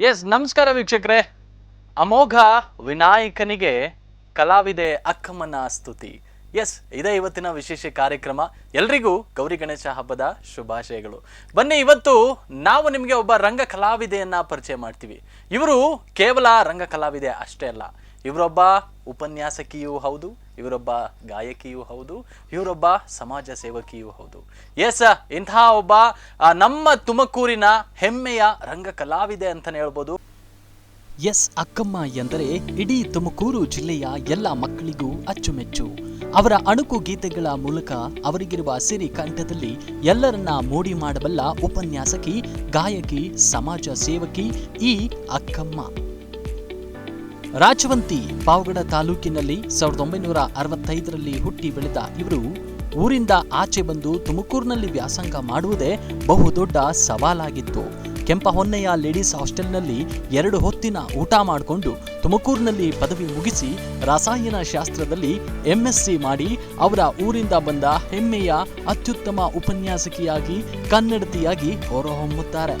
S ನಮಸ್ಕಾರ ವೀಕ್ಷಕರೇ. ಅಮೋಘ ವಿನಾಯಕನಿಗೆ ಕಲಾವಿದೆ ಅಕ್ಕಮ್ಮನ ಸ್ತುತಿ. ಎಸ್ ಇದೇ ಇವತ್ತಿನ ವಿಶೇಷ ಕಾರ್ಯಕ್ರಮ. ಎಲ್ರಿಗೂ ಗೌರಿ ಗಣೇಶ ಹಬ್ಬದ ಶುಭಾಶಯಗಳು. ಬನ್ನಿ, ಇವತ್ತು ನಾವು ನಿಮಗೆ ಒಬ್ಬ ರಂಗ ಕಲಾವಿದೆಯನ್ನ ಪರಿಚಯ ಮಾಡ್ತೀವಿ. ಇವರು ಕೇವಲ ರಂಗ ಕಲಾವಿದೆ ಅಷ್ಟೇ ಅಲ್ಲ. ಇವರೊಬ್ಬ ಉಪನ್ಯಾಸಕಿಯೂ ಹೌದು, ಇವರೊಬ್ಬ ಗಾಯಕಿಯೂ ಹೌದು, ಇವರೊಬ್ಬ ಸಮಾಜ ಸೇವಕಿಯೂ ಹೌದು. ಎಸ್ ಇಂತಹ ಒಬ್ಬ ನಮ್ಮ ತುಮಕೂರಿನ ಹೆಮ್ಮೆಯ ರಂಗ ಕಲಾವಿದೆ ಅಂತಾನೆ ಹೇಳ್ಬೋದು. ಎಸ್ ಅಕ್ಕಮ್ಮ ಎಂದರೆ ಇಡೀ ತುಮಕೂರು ಜಿಲ್ಲೆಯ ಎಲ್ಲ ಮಕ್ಕಳಿಗೂ ಅಚ್ಚುಮೆಚ್ಚು. ಅವರ ಅಣುಕು ಗೀತೆಗಳ ಮೂಲಕ ಅವರಿಗಿರುವ ಸಿರಿ ಕಂಠದಲ್ಲಿ ಎಲ್ಲರನ್ನ ಮೋಡಿ ಮಾಡಬಲ್ಲ ಉಪನ್ಯಾಸಕಿ, ಗಾಯಕಿ, ಸಮಾಜ ಸೇವಕಿ ಈ ಅಕ್ಕಮ್ಮ. ರಾಜವಂತಿ ಪಾವಗಡ ತಾಲೂಕಿನಲ್ಲಿ ಸಾವಿರದ ಒಂಬೈನೂರ ಅರವತ್ತೈದರಲ್ಲಿ ಹುಟ್ಟಿ ಬೆಳೆದ ಇವರು ಊರಿಂದ ಆಚೆ ಬಂದು ತುಮಕೂರಿನಲ್ಲಿ ವ್ಯಾಸಂಗ ಮಾಡುವುದೇ ಬಹುದೊಡ್ಡ ಸವಾಲಾಗಿತ್ತು. ಕೆಂಪ ಹೊನ್ನೆಯ ಲೇಡೀಸ್ ಹಾಸ್ಟೆಲ್ನಲ್ಲಿ ಎರಡು ಹೊತ್ತಿನ ಊಟ ಮಾಡಿಕೊಂಡು ತುಮಕೂರಿನಲ್ಲಿ ಪದವಿ ಮುಗಿಸಿ ರಸಾಯನ ಶಾಸ್ತ್ರದಲ್ಲಿ ಎಂಎಸ್ಸಿ ಮಾಡಿ ಅವರ ಊರಿಂದ ಬಂದ ಹೆಮ್ಮೆಯ ಅತ್ಯುತ್ತಮ ಉಪನ್ಯಾಸಕಿಯಾಗಿ ಕನ್ನಡತಿಯಾಗಿ ಹೊರಹೊಮ್ಮುತ್ತಾರೆ.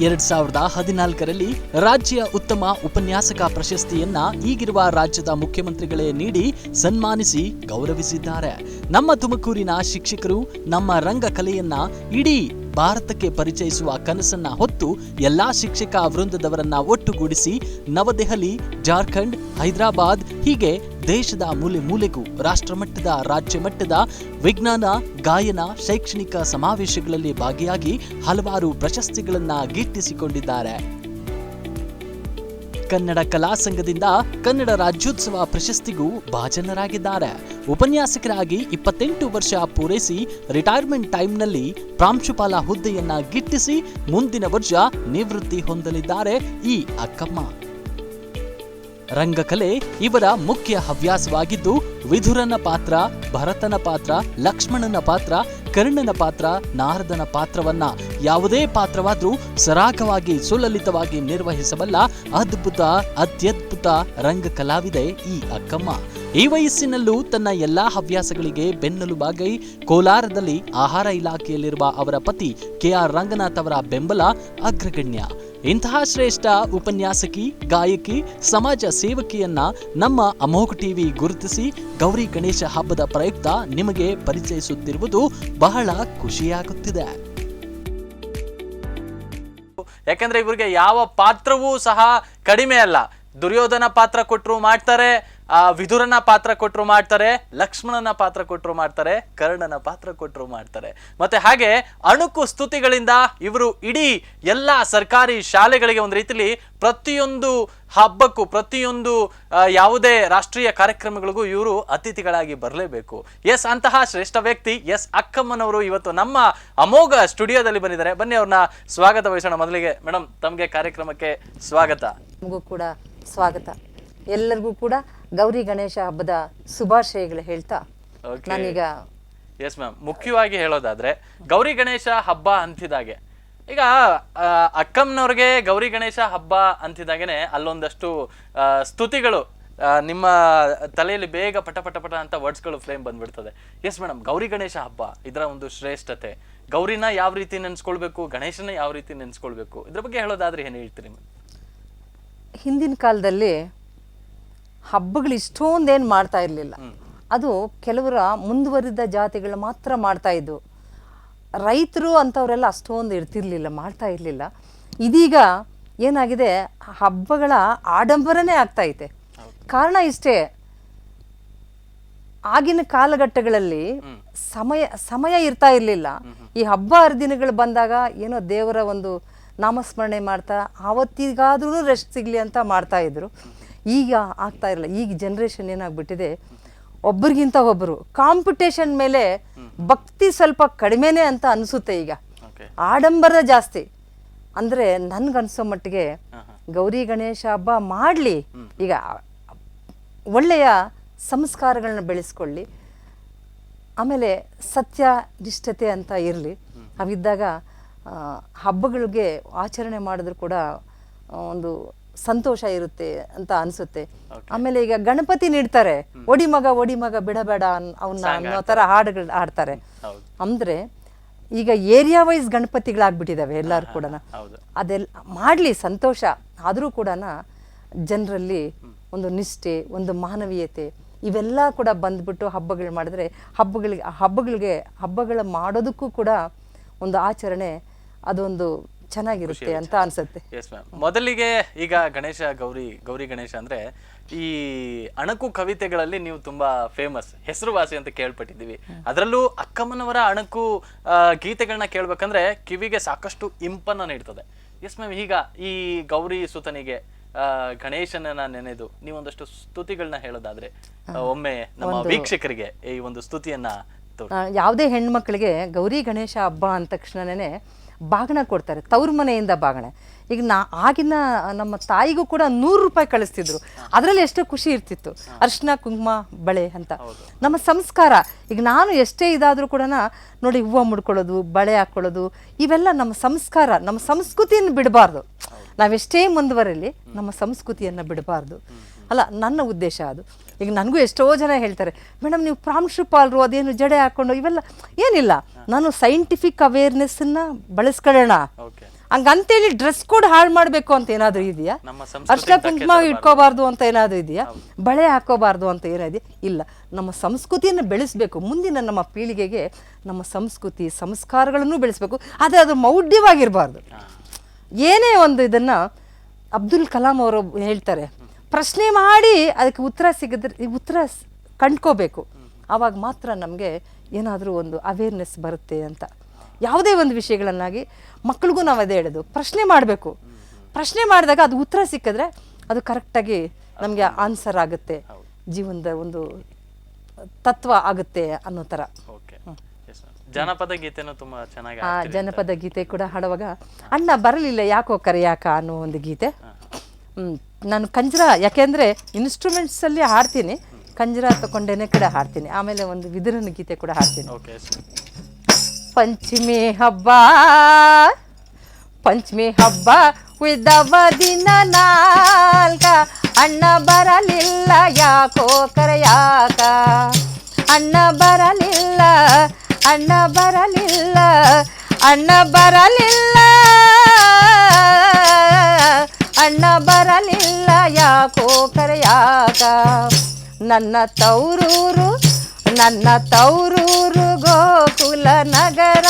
ಎರಡ್ ಸಾವಿರದ ಹದಿನಾಲ್ಕರಲ್ಲಿ ರಾಜ್ಯ ಉತ್ತಮ ಉಪನ್ಯಾಸಕ ಪ್ರಶಸ್ತಿಯನ್ನ ಈಗಿರುವ ರಾಜ್ಯದ ಮುಖ್ಯಮಂತ್ರಿಗಳೇ ನೀಡಿ ಸನ್ಮಾನಿಸಿ ಗೌರವಿಸಿದ್ದಾರೆ. ನಮ್ಮ ತುಮಕೂರಿನ ಶಿಕ್ಷಕರು ನಮ್ಮ ರಂಗ ಕಲೆಯನ್ನ ಇಡೀ ಭಾರತಕ್ಕೆ ಪರಿಚಯಿಸುವ ಕನಸನ್ನ ಹೊತ್ತು ಎಲ್ಲಾ ಶಿಕ್ಷಕ ವೃಂದದವರನ್ನ ಒಟ್ಟುಗೂಡಿಸಿ ನವದೆಹಲಿ, ಜಾರ್ಖಂಡ್, ಹೈದರಾಬಾದ್ ಹೀಗೆ ದೇಶದ ಮೂಲೆ ಮೂಲೆಗೂ, ರಾಷ್ಟ್ರಮಟ್ಟದ ರಾಜ್ಯ ಮಟ್ಟದ ವಿಜ್ಞಾನ, ಗಾಯನ, ಶೈಕ್ಷಣಿಕ ಸಮಾವೇಶಗಳಲ್ಲಿ ಭಾಗಿಯಾಗಿ ಹಲವಾರು ಪ್ರಶಸ್ತಿಗಳನ್ನ ಗಿಟ್ಟಿಸಿಕೊಂಡಿದ್ದಾರೆ ಕನ್ನಡ ಕಲಾ ಸಂಘದಿಂದ ಕನ್ನಡ ರಾಜ್ಯೋತ್ಸವ ಪ್ರಶಸ್ತಿಗೂ ಭಾಜನರಾಗಿದ್ದಾರೆ. ಉಪನ್ಯಾಸಕರಾಗಿ ಇಪ್ಪತ್ತೆಂಟು ವರ್ಷ ಪೂರೈಸಿ ರಿಟೈರ್ಮೆಂಟ್ ಟೈಮ್ನಲ್ಲಿ ಪ್ರಾಂಶುಪಾಲ ಹುದ್ದೆಯನ್ನ ಗಿಟ್ಟಿಸಿ ಮುಂದಿನ ವರ್ಷ ನಿವೃತ್ತಿ ಹೊಂದಲಿದ್ದಾರೆ ಈ ಅಕ್ಕಮ್ಮ. ರಂಗಕಲೆ ಇವರ ಮುಖ್ಯ ಹವ್ಯಾಸವಾಗಿದ್ದು ವಿಧುರನ ಪಾತ್ರ, ಭರತನ ಪಾತ್ರ, ಲಕ್ಷ್ಮಣನ ಪಾತ್ರ, ಕರ್ಣನ ಪಾತ್ರ, ನಾರದನ ಪಾತ್ರವನ್ನ ಯಾವುದೇ ಪಾತ್ರವಾದರೂ ಸರಾಗವಾಗಿ ಸುಲಲಿತವಾಗಿ ನಿರ್ವಹಿಸಬಲ್ಲ ಅದ್ಭುತ, ಅತ್ಯದ್ಭುತ ರಂಗ ಕಲಾವಿದೆ ಈ ಅಕ್ಕಮ್ಮ. ಈ ವಯಸ್ಸಿನಲ್ಲೂ ತನ್ನ ಎಲ್ಲಾ ಹವ್ಯಾಸಗಳಿಗೆ ಬೆನ್ನೆಲುಬಾಗಿ ಕೋಲಾರದಲ್ಲಿ ಆಹಾರ ಇಲಾಖೆಯಲ್ಲಿರುವ ಅವರ ಪತಿ ಕೆ ಆರ್ ರಂಗನಾಥ್ ಅವರ ಬೆಂಬಲ ಅಗ್ರಗಣ್ಯ. ಇಂತಹ ಶ್ರೇಷ್ಠ ಉಪನ್ಯಾಸಕಿ, ಗಾಯಕಿ, ಸಮಾಜ ಸೇವಕಿಯನ್ನ ನಮ್ಮ ಅಮೋಘ ಟಿವಿ ಗುರುತಿಸಿ ಗೌರಿ ಗಣೇಶ ಹಬ್ಬದ ಪ್ರಯುಕ್ತ ನಿಮಗೆ ಪರಿಚಯಿಸುತ್ತಿರುವುದು ಬಹಳ ಖುಷಿಯಾಗುತ್ತಿದೆ. ಯಾಕಂದ್ರೆ ಇವರಿಗೆ ಯಾವ ಪಾತ್ರವೂ ಸಹ ಕಡಿಮೆ ಅಲ್ಲ. ದುರ್ಯೋಧನ ಪಾತ್ರ ಕೊಟ್ಟರು ಮಾಡ್ತಾರೆ ಆ, ವಿದುರನ ಪಾತ್ರ ಕೊಟ್ಟರು ಮಾಡ್ತಾರೆ, ಲಕ್ಷ್ಮಣನ ಪಾತ್ರ ಕೊಟ್ಟರು ಮಾಡ್ತಾರೆ, ಕರ್ಣನ ಪಾತ್ರ ಕೊಟ್ಟರು ಮಾಡ್ತಾರೆ. ಮತ್ತೆ ಹಾಗೆ ಅಣುಕು ಸ್ತುತಿಗಳಿಂದ ಇವರು ಇಡೀ ಎಲ್ಲ ಸರ್ಕಾರಿ ಶಾಲೆಗಳಿಗೆ ಒಂದು ರೀತಿಲಿ ಪ್ರತಿಯೊಂದು ಹಬ್ಬಕ್ಕೂ, ಪ್ರತಿಯೊಂದು ಯಾವುದೇ ರಾಷ್ಟ್ರೀಯ ಕಾರ್ಯಕ್ರಮಗಳಿಗೂ ಇವರು ಅತಿಥಿಗಳಾಗಿ ಬರಲೇಬೇಕು. ಎಸ್, ಅಂತಹ ಶ್ರೇಷ್ಠ ವ್ಯಕ್ತಿ ಎಸ್, ಅಕ್ಕಮ್ಮನವರು ಇವತ್ತು ನಮ್ಮ ಅಮೋಘ ಸ್ಟುಡಿಯೋದಲ್ಲಿ ಬಂದಿದ್ದಾರೆ. ಬನ್ನಿ ಅವ್ರನ್ನ ಸ್ವಾಗತ ವಹಿಸೋಣ. ಮೊದಲಿಗೆ ಮೇಡಮ್, ತಮಗೆ ಕಾರ್ಯಕ್ರಮಕ್ಕೆ ಸ್ವಾಗತ. ನಮಗೂ ಕೂಡ ಸ್ವಾಗತ. ಎಲ್ಲರಿಗೂ ಕೂಡ ಗೌರಿ ಗಣೇಶ ಹಬ್ಬದ ಶುಭಾಶಯಗಳು ಹೇಳ್ತಾ. ನಾನೀಗ ಎಸ್ ಮ್ಯಾಮ್ ಮುಖ್ಯವಾಗಿ ಹೇಳೋದಾದ್ರೆ ಗೌರಿ ಗಣೇಶ ಹಬ್ಬ ಅಂತಿದಾಗೆ. ಈಗ ಆ, ಅಕ್ಕಮ್ಮನವ್ರಿಗೆ ಗೌರಿ ಗಣೇಶ ಹಬ್ಬ ಅಂತಿದಾಗೆನೆ ಅಲ್ಲೊಂದಷ್ಟು ಸ್ತುತಿಗಳು ನಿಮ್ಮ ತಲೆಯಲ್ಲಿ ಬೇಗ ಪಟ ಪಟ ಪಟ ಅಂತ ವರ್ಡ್ಸ್ಗಳು ಫ್ಲೇಮ್ ಬಂದ್ಬಿಡ್ತದೆ. ಎಸ್ ಮೇಡಮ್ ಗೌರಿ ಗಣೇಶ ಹಬ್ಬ ಇದರ ಒಂದು ಶ್ರೇಷ್ಠತೆ. ಗೌರಿನ ಯಾವ ರೀತಿ ನೆನ್ಸ್ಕೊಳ್ಬೇಕು ಗಣೇಶನ ಯಾವ ರೀತಿ ನೆನ್ಸ್ಕೊಳ್ಬೇಕು ಇದ್ರ ಬಗ್ಗೆ ಹೇಳೋದಾದ್ರೆ ಏನ್ ಹೇಳ್ತೀರಿ ಮ್ಯಾಮ್ ಹಿಂದಿನ ಕಾಲದಲ್ಲಿ ಹಬ್ಬಗಳು ಇಷ್ಟೊಂದೇನು ಮಾಡ್ತಾ ಇರಲಿಲ್ಲ. ಅದು ಕೆಲವರ ಮುಂದುವರಿದ ಜಾತಿಗಳು ಮಾತ್ರ ಮಾಡ್ತಾ ಇದ್ವು ರೈತರು ಅಂಥವರೆಲ್ಲ ಅಷ್ಟೊಂದು ಇರ್ತಿರ್ಲಿಲ್ಲ, ಮಾಡ್ತಾ ಇರಲಿಲ್ಲ. ಇದೀಗ ಏನಾಗಿದೆ, ಹಬ್ಬಗಳ ಆಡಂಬರನೇ ಆಗ್ತಾ ಐತೆ. ಕಾರಣ ಇಷ್ಟೇ, ಆಗಿನ ಕಾಲಘಟ್ಟಗಳಲ್ಲಿ ಸಮಯ ಸಮಯ ಇರ್ತಾ ಇರಲಿಲ್ಲ. ಈ ಹಬ್ಬ ಹರಿದಿನಗಳು ಬಂದಾಗ ಏನೋ ದೇವರ ಒಂದು ನಾಮಸ್ಮರಣೆ ಮಾಡ್ತಾ, ಆವತ್ತಿಗಾದ್ರೂ ರೆಸ್ಟ್ ಸಿಗಲಿ ಅಂತ ಮಾಡ್ತಾ ಇದ್ರು. ಈಗ ಆಗ್ತಾ ಇರಲ್ಲ ಈಗ ಜನ್ರೇಷನ್ ಏನಾಗ್ಬಿಟ್ಟಿದೆ ಒಬ್ಬರಿಗಿಂತ ಒಬ್ಬರು ಕಾಂಪಿಟೇಷನ್ ಮೇಲೆ ಭಕ್ತಿ ಸ್ವಲ್ಪ ಕಡಿಮೆನೇ ಅಂತ ಅನಿಸುತ್ತೆ ಈಗ. ಆಡಂಬರ ಜಾಸ್ತಿ. ಅಂದ್ರೆ ನನ್ಗನ್ಸೋ ಮಟ್ಟಿಗೆ ಗೌರಿ ಗಣೇಶ ಹಬ್ಬ ಮಾಡಲಿ. ಈಗ ಒಳ್ಳೆಯ ಸಂಸ್ಕಾರಗಳನ್ನ ಬೆಳೆಸ್ಕೊಳ್ಳಿ. ಆಮೇಲೆ ಸತ್ಯ ನಿಷ್ಠತೆ ಅಂತ ಇರಲಿ. ಅವಿದ್ದಾಗ ಹಬ್ಬಗಳಿಗೆ ಆಚರಣೆ ಮಾಡಿದ್ರು ಕೂಡ ಒಂದು ಸಂತೋಷ ಇರುತ್ತೆ ಅಂತ ಅನ್ಸುತ್ತೆ. ಆಮೇಲೆ ಈಗ ಗಣಪತಿ ನೀಡ್ತಾರೆ. ಒಡಿ ಮಗ ಒಡಿ ಮಗ ಬಿಡಬೇಡ ಅವನ್ನ ಅನ್ನೋ ತರ ಹಾಡುಗಳು ಹಾಡ್ತಾರೆ. ಅಂದ್ರೆ ಈಗ ಏರಿಯಾ ವೈಸ್ ಗಣಪತಿಗಳಾಗ್ಬಿಟ್ಟಿದ್ದಾವೆ ಎಲ್ಲರೂ ಕೂಡ ಅದೆಲ್ಲ ಮಾಡಲಿ ಸಂತೋಷ. ಆದರೂ ಕೂಡ ಜನರಲ್ಲಿ ಒಂದು ನಿಷ್ಠೆ ಒಂದು ಮಾನವೀಯತೆ ಇವೆಲ್ಲ ಕೂಡ ಬಂದ್ಬಿಟ್ಟು ಹಬ್ಬಗಳು ಮಾಡಿದ್ರೆ ಹಬ್ಬಗಳಿಗೆ ಹಬ್ಬಗಳಿಗೆ ಹಬ್ಬಗಳ ಮಾಡೋದಕ್ಕೂ ಕೂಡ ಒಂದು ಆಚರಣೆ ಅದೊಂದು ಚೆನ್ನಾಗಿರುತ್ತೆ ಅಂತ ಅನ್ಸುತ್ತೆ. ಎಸ್ ಮ್ಯಾಮ್ ಮೊದಲಿಗೆ ಈಗ ಗಣೇಶ ಗೌರಿ ಗೌರಿ ಗಣೇಶ ಅಂದ್ರೆ ಈ ಅಣಕು ಕವಿತೆಗಳಲ್ಲಿ ನೀವು ತುಂಬಾ ಫೇಮಸ್ ಹೆಸರುವಾಸಿ ಅಂತ ಕೇಳ್ಪಟ್ಟಿದ್ದೀವಿ. ಅದರಲ್ಲೂ ಅಕ್ಕಮ್ಮನವರ ಅಣಕು ಗೀತೆಗಳನ್ನ ಕೇಳ್ಬೇಕಂದ್ರೆ ಕಿವಿಗೆ ಸಾಕಷ್ಟು ಇಂಪನ್ನ ನೀಡ್ತದೆ. ಎಸ್ ಮ್ಯಾಮ್ ಈಗ ಈ ಗೌರಿ ಸುತನಿಗೆ ಗಣೇಶನನ್ನ ನೆನೆದು ನೀವೊಂದಷ್ಟು ಸ್ತುತಿಗಳನ್ನ ಹೇಳೋದಾದ್ರೆ ಒಮ್ಮೆ ನಮ್ಮ ವೀಕ್ಷಕರಿಗೆ ಈ ಒಂದು ಸ್ತುತಿಯನ್ನ ಯಾವುದೇ ಹೆಣ್ಮಕ್ಳಿಗೆ ಗೌರಿ ಗಣೇಶ ಹಬ್ಬ ಅಂದ ತಕ್ಷಣನೇ ಬಾಗಣ ಕೊಡ್ತಾರೆ, ತವ್ರ ಮನೆಯಿಂದ ಬಾಗಣ ಈಗ ನಾ, ಆಗಿನ ನಮ್ಮ ತಾಯಿಗೂ ಕೂಡ ನೂರು ರೂಪಾಯಿ ಕಳಿಸ್ತಿದ್ರು. ಅದರಲ್ಲಿ ಎಷ್ಟೋ ಖುಷಿ ಇರ್ತಿತ್ತು. ಅರ್ಶಿನ, ಕುಂಕುಮ, ಬಳೆ ಅಂತ. ನಮ್ಮ ಸಂಸ್ಕಾರ, ಈಗ ನಾನು ಎಷ್ಟೇ ಇದಾದರೂ ಕೂಡ ನೋಡಿ ಹೂವು ಮುಡ್ಕೊಳ್ಳೋದು, ಬಳೆ ಹಾಕ್ಕೊಳ್ಳೋದು ಇವೆಲ್ಲ ನಮ್ಮ ಸಂಸ್ಕಾರ, ನಮ್ಮ ಸಂಸ್ಕೃತಿಯನ್ನು ಬಿಡಬಾರ್ದು. ನಾವೆಷ್ಟೇ ಮುಂದುವರಲಿ, ನಮ್ಮ ಸಂಸ್ಕೃತಿಯನ್ನು ಬಿಡಬಾರ್ದು. ಅಲ್ಲ, ನನ್ನ ಉದ್ದೇಶ ಅದು. ಈಗ ನನಗೂ ಎಷ್ಟೋ ಜನ ಹೇಳ್ತಾರೆ ಮೇಡಮ್ ನೀವು ಪ್ರಾಂಶುಪಾಲರು ಅದೇನು ಜಡೆ ಹಾಕ್ಕೊಂಡು ಇವೆಲ್ಲ ಏನಿಲ್ಲ. ನಾನು ಸೈಂಟಿಫಿಕ್ ಅವೇರ್ನೆಸ್ಸನ್ನು ಬಳಸ್ಕೊಳ್ಳೋಣ. ಹಂಗಂತೇಳಿ ಡ್ರೆಸ್ ಕೋಡ್ ಹಾಳು ಮಾಡಬೇಕು ಅಂತ ಏನಾದರೂ ಇದೆಯಾ? ಅರ್ಶಿನ ಕುಂಕುಮ ಇಟ್ಕೋಬಾರ್ದು ಅಂತ ಏನಾದರೂ ಇದೆಯಾ? ಬಳೆ ಹಾಕೋಬಾರ್ದು ಅಂತ ಏನಿದೆ ಇಲ್ಲ. ನಮ್ಮ ಸಂಸ್ಕೃತಿಯನ್ನು ಬೆಳೆಸಬೇಕು. ಮುಂದಿನ ನಮ್ಮ ಪೀಳಿಗೆಗೆ ನಮ್ಮ ಸಂಸ್ಕೃತಿ ಸಂಸ್ಕಾರಗಳನ್ನು ಬೆಳೆಸಬೇಕು. ಆದರೆ ಅದು ಮೌಢ್ಯವಾಗಿರಬಾರ್ದು. ಏನೇ ಒಂದು ಇದನ್ನು ಅಬ್ದುಲ್ ಕಲಾಂ ಅವರು ಹೇಳ್ತಾರೆ. ಪ್ರಶ್ನೆ ಮಾಡಿ ಅದಕ್ಕೆ ಉತ್ತರ ಸಿಗದ್ರೆ ಈ ಉತ್ತರ ಕಂಡ್ಕೋಬೇಕು. ಆವಾಗ ಮಾತ್ರ ನಮಗೆ ಏನಾದರೂ ಒಂದು ಅವೇರ್ನೆಸ್ ಬರುತ್ತೆ ಅಂತ. ಯಾವುದೇ ಒಂದು ವಿಷಯಗಳನ್ನಾಗಿ ಮಕ್ಳಿಗೂ ನಾವು ಅದೇ ಹೇಳೋದು. ಪ್ರಶ್ನೆ ಮಾಡಬೇಕು. ಪ್ರಶ್ನೆ ಮಾಡಿದಾಗ ಅದು ಉತ್ತರ ಸಿಕ್ಕಿದ್ರೆ ಅದು ಕರೆಕ್ಟಾಗಿ ನಮಗೆ ಆನ್ಸರ್ ಆಗುತ್ತೆ. ಜೀವನದ ಒಂದು ತತ್ವ ಆಗುತ್ತೆ ಅನ್ನೋ ಥರ. ಜಾನಪದ ಗೀತೆನೂ ತುಂಬಾ ಚೆನ್ನಾಗಿ ಆ ಜನಪದ ಗೀತೆ ಕೂಡ ಹಾಡುವಾಗ ಅಣ್ಣ ಬರಲಿಲ್ಲ ಯಾಕೋ ಕರೆಯಾಕ ಅನ್ನೋ ಒಂದು ಗೀತೆ. ಹ್ಮ್. ನಾನು ಕಂಜರ ಯಾಕೆಂದ್ರೆ ಇನ್ಸ್ಟ್ರೂಮೆಂಟ್ಸ್ ಅಲ್ಲಿ ಹಾಡ್ತೀನಿ ಕಂಜರ ತಗೊಂಡೇನೆ ಕೂಡ ಹಾಡ್ತೀನಿ. ಆಮೇಲೆ ಒಂದು ವಿದುರನ ಗೀತೆ ಕೂಡ ಹಾಡ್ತೀನಿ. ಪಂಚಮಿ ಹಬ್ಬ ಪಂಚಮಿ ಹಬ್ಬ ಉಳಿದವ ದಿನ ನಾಲ್ಕ. ಅಣ್ಣ ಬರಲಿಲ್ಲ ಯಾಕೋ ಕರೆಯಾಕ. ಅಣ್ಣ ಬರಲಿಲ್ಲ ಅಣ್ಣ ಬರಲಿಲ್ಲ ಅಣ್ಣ ಬರಲಿಲ್ಲ. ಅಣ್ಣ ಬರಲಿಲ್ಲ. ಯಾಕೋ ಕರೆಯಾಕ ನನ್ನ ತೌರೂರು ನನ್ನ ತೌರೂರು ಗೋಕುಲ ನಗರ,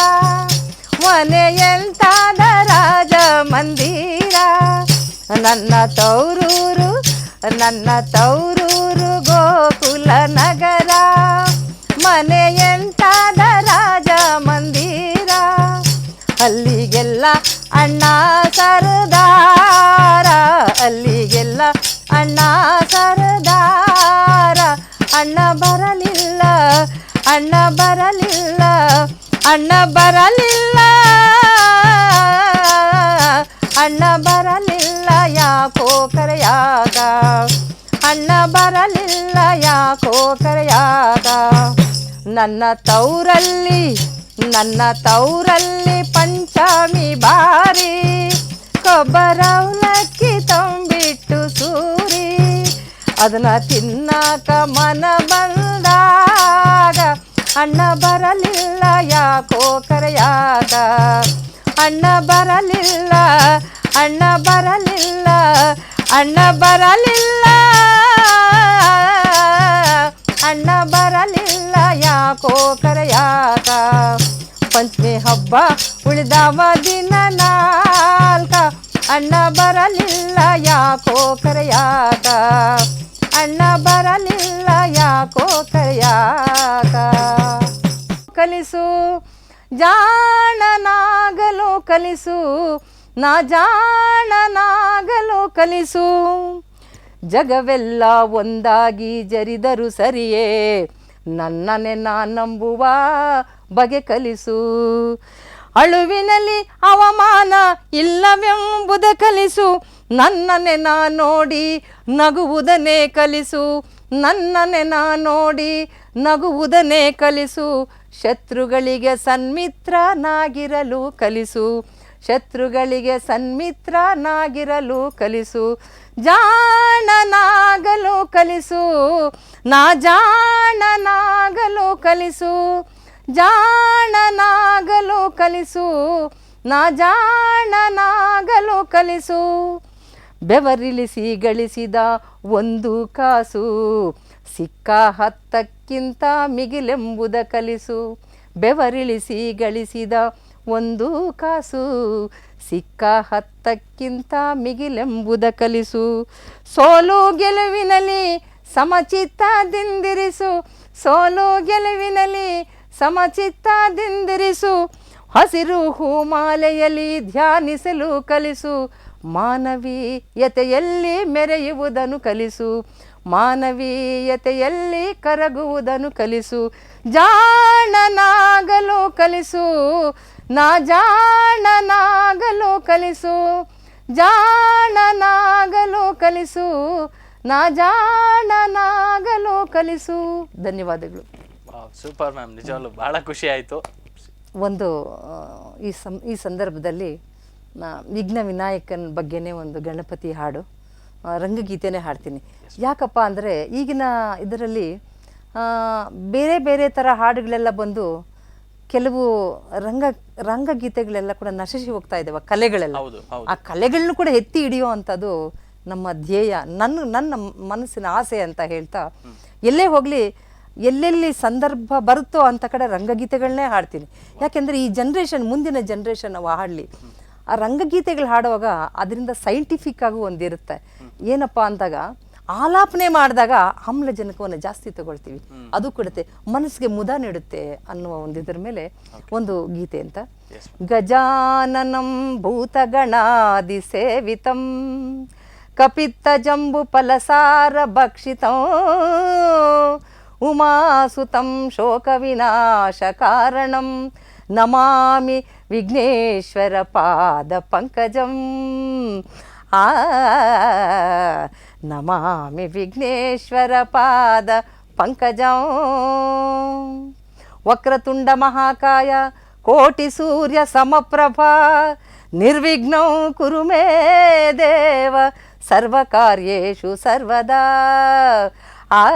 ಮನೆಯಂತಾದ ರಾಜ ಮಂದಿರ. ನನ್ನ ತೌರೂರು ನನ್ನ ತೌರೂರು ಗೋಕುಲ ನಗರ, ಮನೆಯಂತಾದ ರಾಜ ಮಂದಿರ. ಅಲ್ಲಿಗೆಲ್ಲ ಅಣ್ಣ ಸರದಾರ ಅಣ್ಣ ಬರಲಿಲ್ಲ ಅಣ್ಣ ಬರಲಿಲ್ಲ ಅಣ್ಣ ಬರಲಿಲ್ಲ. ಅಣ್ಣ ಬರಲಿಲ್ಲ, ಯಾಕೋ ಕರೆಯಾದ ಅಣ್ಣ ಬರಲಿಲ್ಲ, ಯಾಕೋ ಕರೆಯಾದ ನನ್ನ ತೌರಲ್ಲಿ ನನ್ನ ತೌರಲ್ಲಿ ಪಂಚಮಿ ಬಾರಿ ಕೊಬ್ಬರವಲಕ್ಕಿ ತಂಬಿಟ್ಟು ಸೂರಿ. ಅದನ್ನ ತಿನ್ನಾಕ ಮನ ಬಂದಾಗ ಅಣ್ಣ ಬರಲಿಲ್ಲ, ಯಾಕೋ ಕರೆಯಾಗ ಅಣ್ಣ ಬರಲಿಲ್ಲ ಅಣ್ಣ ಬರಲಿಲ್ಲ ಅಣ್ಣ ಬರಲಿಲ್ಲ. ಅಣ್ಣ ಬರಲಿಲ್ಲ, ಯಾಕೋ ಕರೆಯಾಗ ಪಂಚಮಿ ಹಬ್ಬ ಉಳಿದವ ದಿನ ನಾಲ್ಕ. ಅಣ್ಣ ಬರಲಿಲ್ಲ ಯಾಕೋ ಕರೆಯಾಕ ಅಣ್ಣ ಬರಲಿಲ್ಲ ಯಾಕೋ ಕರೆಯಾಕ ಕಲಿಸು, ಜಾಣನಾಗಲು ಕಲಿಸು, ನಾ ಜಾಣನಾಗಲು ಕಲಿಸು. ಜಗವೆಲ್ಲ ಒಂದಾಗಿ ಜರಿದರು ಸರಿಯೇ ನನ್ನನೆ ನಾ ನಂಬುವ ಬಗೆ ಕಲಿಸು. ಅಳುವಿನಲ್ಲಿ ಅವಮಾನ ಇಲ್ಲವೆಂಬುದ ಕಲಿಸು. ನನ್ನನೆ ನಾ ನೋಡಿ ನಗುವುದನ್ನೇ ಕಲಿಸು. ನನ್ನನೆ ನಾ ನೋಡಿ ನಗುವುದನ್ನೇ ಕಲಿಸು. ಶತ್ರುಗಳಿಗೆ ಸನ್ಮಿತ್ರನಾಗಿರಲು ಕಲಿಸು. ಶತ್ರುಗಳಿಗೆ ಸನ್ಮಿತ್ರನಾಗಿರಲು ಕಲಿಸು. ಜಾಣನಾಗಲು ಕಲಿಸು. ನಾ ಜಾಣನಾಗಲು ಕಲಿಸು. ಜಾಣನಾಗಲು ಕಲಿಸು, ನಾ ಜಾಣನಾಗಲು ಕಲಿಸು. ಬೆವರಿಳಿಸಿ ಗಳಿಸಿದ ಒಂದು ಕಾಸು, ಸಿಕ್ಕ ಹತ್ತಕ್ಕಿಂತ ಮಿಗಿಲೆಂಬುದ ಕಲಿಸು. ಬೆವರಿಳಿಸಿ ಗಳಿಸಿದ ಒಂದು ಕಾಸು, ಸಿಕ್ಕ ಹತ್ತಕ್ಕಿಂತ ಮಿಗಿಲೆಂಬುದ ಕಲಿಸು. ಸೋಲು ಗೆಲುವಿನಲ್ಲಿ ಸಮಚಿತ್ತದಿಂದಿರಿಸು. ಸೋಲು ಗೆಲುವಿನಲ್ಲಿ ಸಮಚಿತ್ತದಿಂದಿರಿಸು. ಹಸಿರು ಹೂಮಾಲೆಯಲ್ಲಿ ಧ್ಯಾನಿಸಲು ಕಲಿಸು. ಮಾನವೀಯತೆಯಲ್ಲಿ ಮೆರೆಯುವುದನ್ನು ಕಲಿಸು. ಮಾನವೀಯತೆಯಲ್ಲಿ ಕರಗುವುದನ್ನು ಕಲಿಸು. ಜಾಣನಾಗಲು ಕಲಿಸು. ನಾ ಜಾಣನಾಗಲು ಕಲಿಸು. ಜಾಣನಾಗಲು ಕಲಿಸು. ನಾ ಜಾಣನಾಗಲು ಕಲಿಸು. ಧನ್ಯವಾದಗಳು. ಸೂಪರ್ ಮ್ಯಾಮ್ ನಿಜವಾಗ್ಲೂ ಬಹಳ ಖುಷಿ ಆಯಿತು. ಒಂದು ಈ ಸಂ ಈ ಸಂದರ್ಭದಲ್ಲಿ ನಾ ವಿಘ್ನ ವಿನಾಯಕನ ಬಗ್ಗೆನೇ ಒಂದು ಗಣಪತಿ ಹಾಡು ಆ, ರಂಗಗೀತೆನೇ ಹಾಡ್ತೀನಿ. ಯಾಕಪ್ಪ ಅಂದರೆ ಈಗಿನ ಇದರಲ್ಲಿ ಆ, ಬೇರೆ ಬೇರೆ ಥರ ಹಾಡುಗಳೆಲ್ಲ ಬಂದು ಕೆಲವು ರಂಗ ರಂಗಗೀತೆಗಳೆಲ್ಲ ಕೂಡ ನಶಿಸಿ ಹೋಗ್ತಾ ಇದ್ದಾವೆ ಕಲೆಗಳೆಲ್ಲ. ಹೌದು ಹೌದು. ಆ ಕಲೆಗಳನ್ನು ಕೂಡ ಎತ್ತಿ ಹಿಡಿಯೋ ಅಂಥದ್ದು ನಮ್ಮ ಧ್ಯೇಯ ನನ್ನ ನನ್ನ ಮನಸ್ಸಿನ ಆಸೆ ಅಂತ ಹೇಳ್ತಾ ಎಲ್ಲೇ ಹೋಗಲಿ ಎಲ್ಲೆಲ್ಲಿ ಸಂದರ್ಭ ಬರುತ್ತೋ ಅಂತ ಕಡೆ ರಂಗಗೀತೆಗಳನ್ನೇ ಹಾಡ್ತೀನಿ. ಯಾಕೆಂದರೆ ಈ ಜನ್ರೇಷನ್ ಮುಂದಿನ ಜನ್ರೇಷನ್ ನಾವು ಹಾಡಲಿ. ಆ ರಂಗಗೀತೆಗಳು ಹಾಡುವಾಗ ಅದರಿಂದ ಸೈಂಟಿಫಿಕ್ ಆಗೂ ಒಂದಿರುತ್ತೆ. ಏನಪ್ಪ ಅಂದಾಗ ಆಲಾಪನೆ ಮಾಡಿದಾಗ ಆಮ್ಲಜನಕವನ್ನು ಜಾಸ್ತಿ ತಗೊಳ್ತೀವಿ. ಅದು ಕೊಡುತ್ತೆ. ಮನಸ್ಸಿಗೆ ಮುದ ನೀಡುತ್ತೆ ಅನ್ನುವ ಒಂದು ಇದರ ಮೇಲೆ ಒಂದು ಗೀತೆ ಅಂತ. ಗಜಾನನಂ ಭೂತಗಣಾದಿ ಸೇವಿತಂ ಕಪಿತ್ತ ಜಂಬು ಫಲಸಾರ ಭಕ್ಷಿತಂ ఉమాసుతం శోక వినాశ కారణం. నమామి విఘ్నేశ్వర పాద పంకజం. ఆ నమామి విఘ్నేశ్వర పాద పంకజం. వక్రతుండ మహాకాయ కోటి సూర్య సమప్రభ. నిర్విఘ్నం కురు మే దేవ. సర్వకార్యేషు సర్వదా. ಆ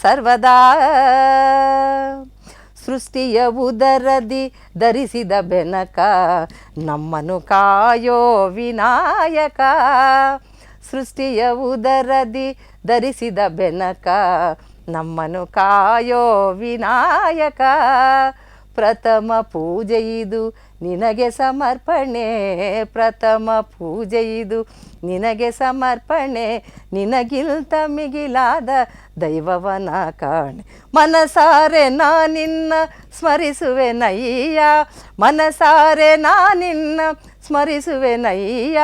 ಸರ್ವದಾ. ಸೃಷ್ಟಿಯ ಉದರದಿ ಧರಿಸಿದ ಬೆನಕ ನಮ್ಮನು ಕಾಯೋ ವಿನಾಯಕ. ಸೃಷ್ಟಿಯ ಉದರದಿ ಧರಿಸಿದ ಬೆನಕ ನಮ್ಮನು ಕಾಯೋ ವಿನಾಯಕ. ಪ್ರಥಮ ಪೂಜೆಯಿದು ನಿನಗೆ ಸಮರ್ಪಣೆ. ಪ್ರಥಮ ಪೂಜೆಯಿದು ನಿನಗೆ ಸಮರ್ಪಣೆ ನಿನಗಿಲ್ತ ಮಿಗಿಲಾದ ದೈವವನ ಕಾಣೆ. ಮನಸಾರೆ ನಾ ನಿನ್ನ ಸ್ಮರಿಸುವೆ ನಯ್ಯ, ಮನಸಾರೆ ನಾ ನಿನ್ನ ಸ್ಮರಿಸುವೆ ನಯ್ಯ.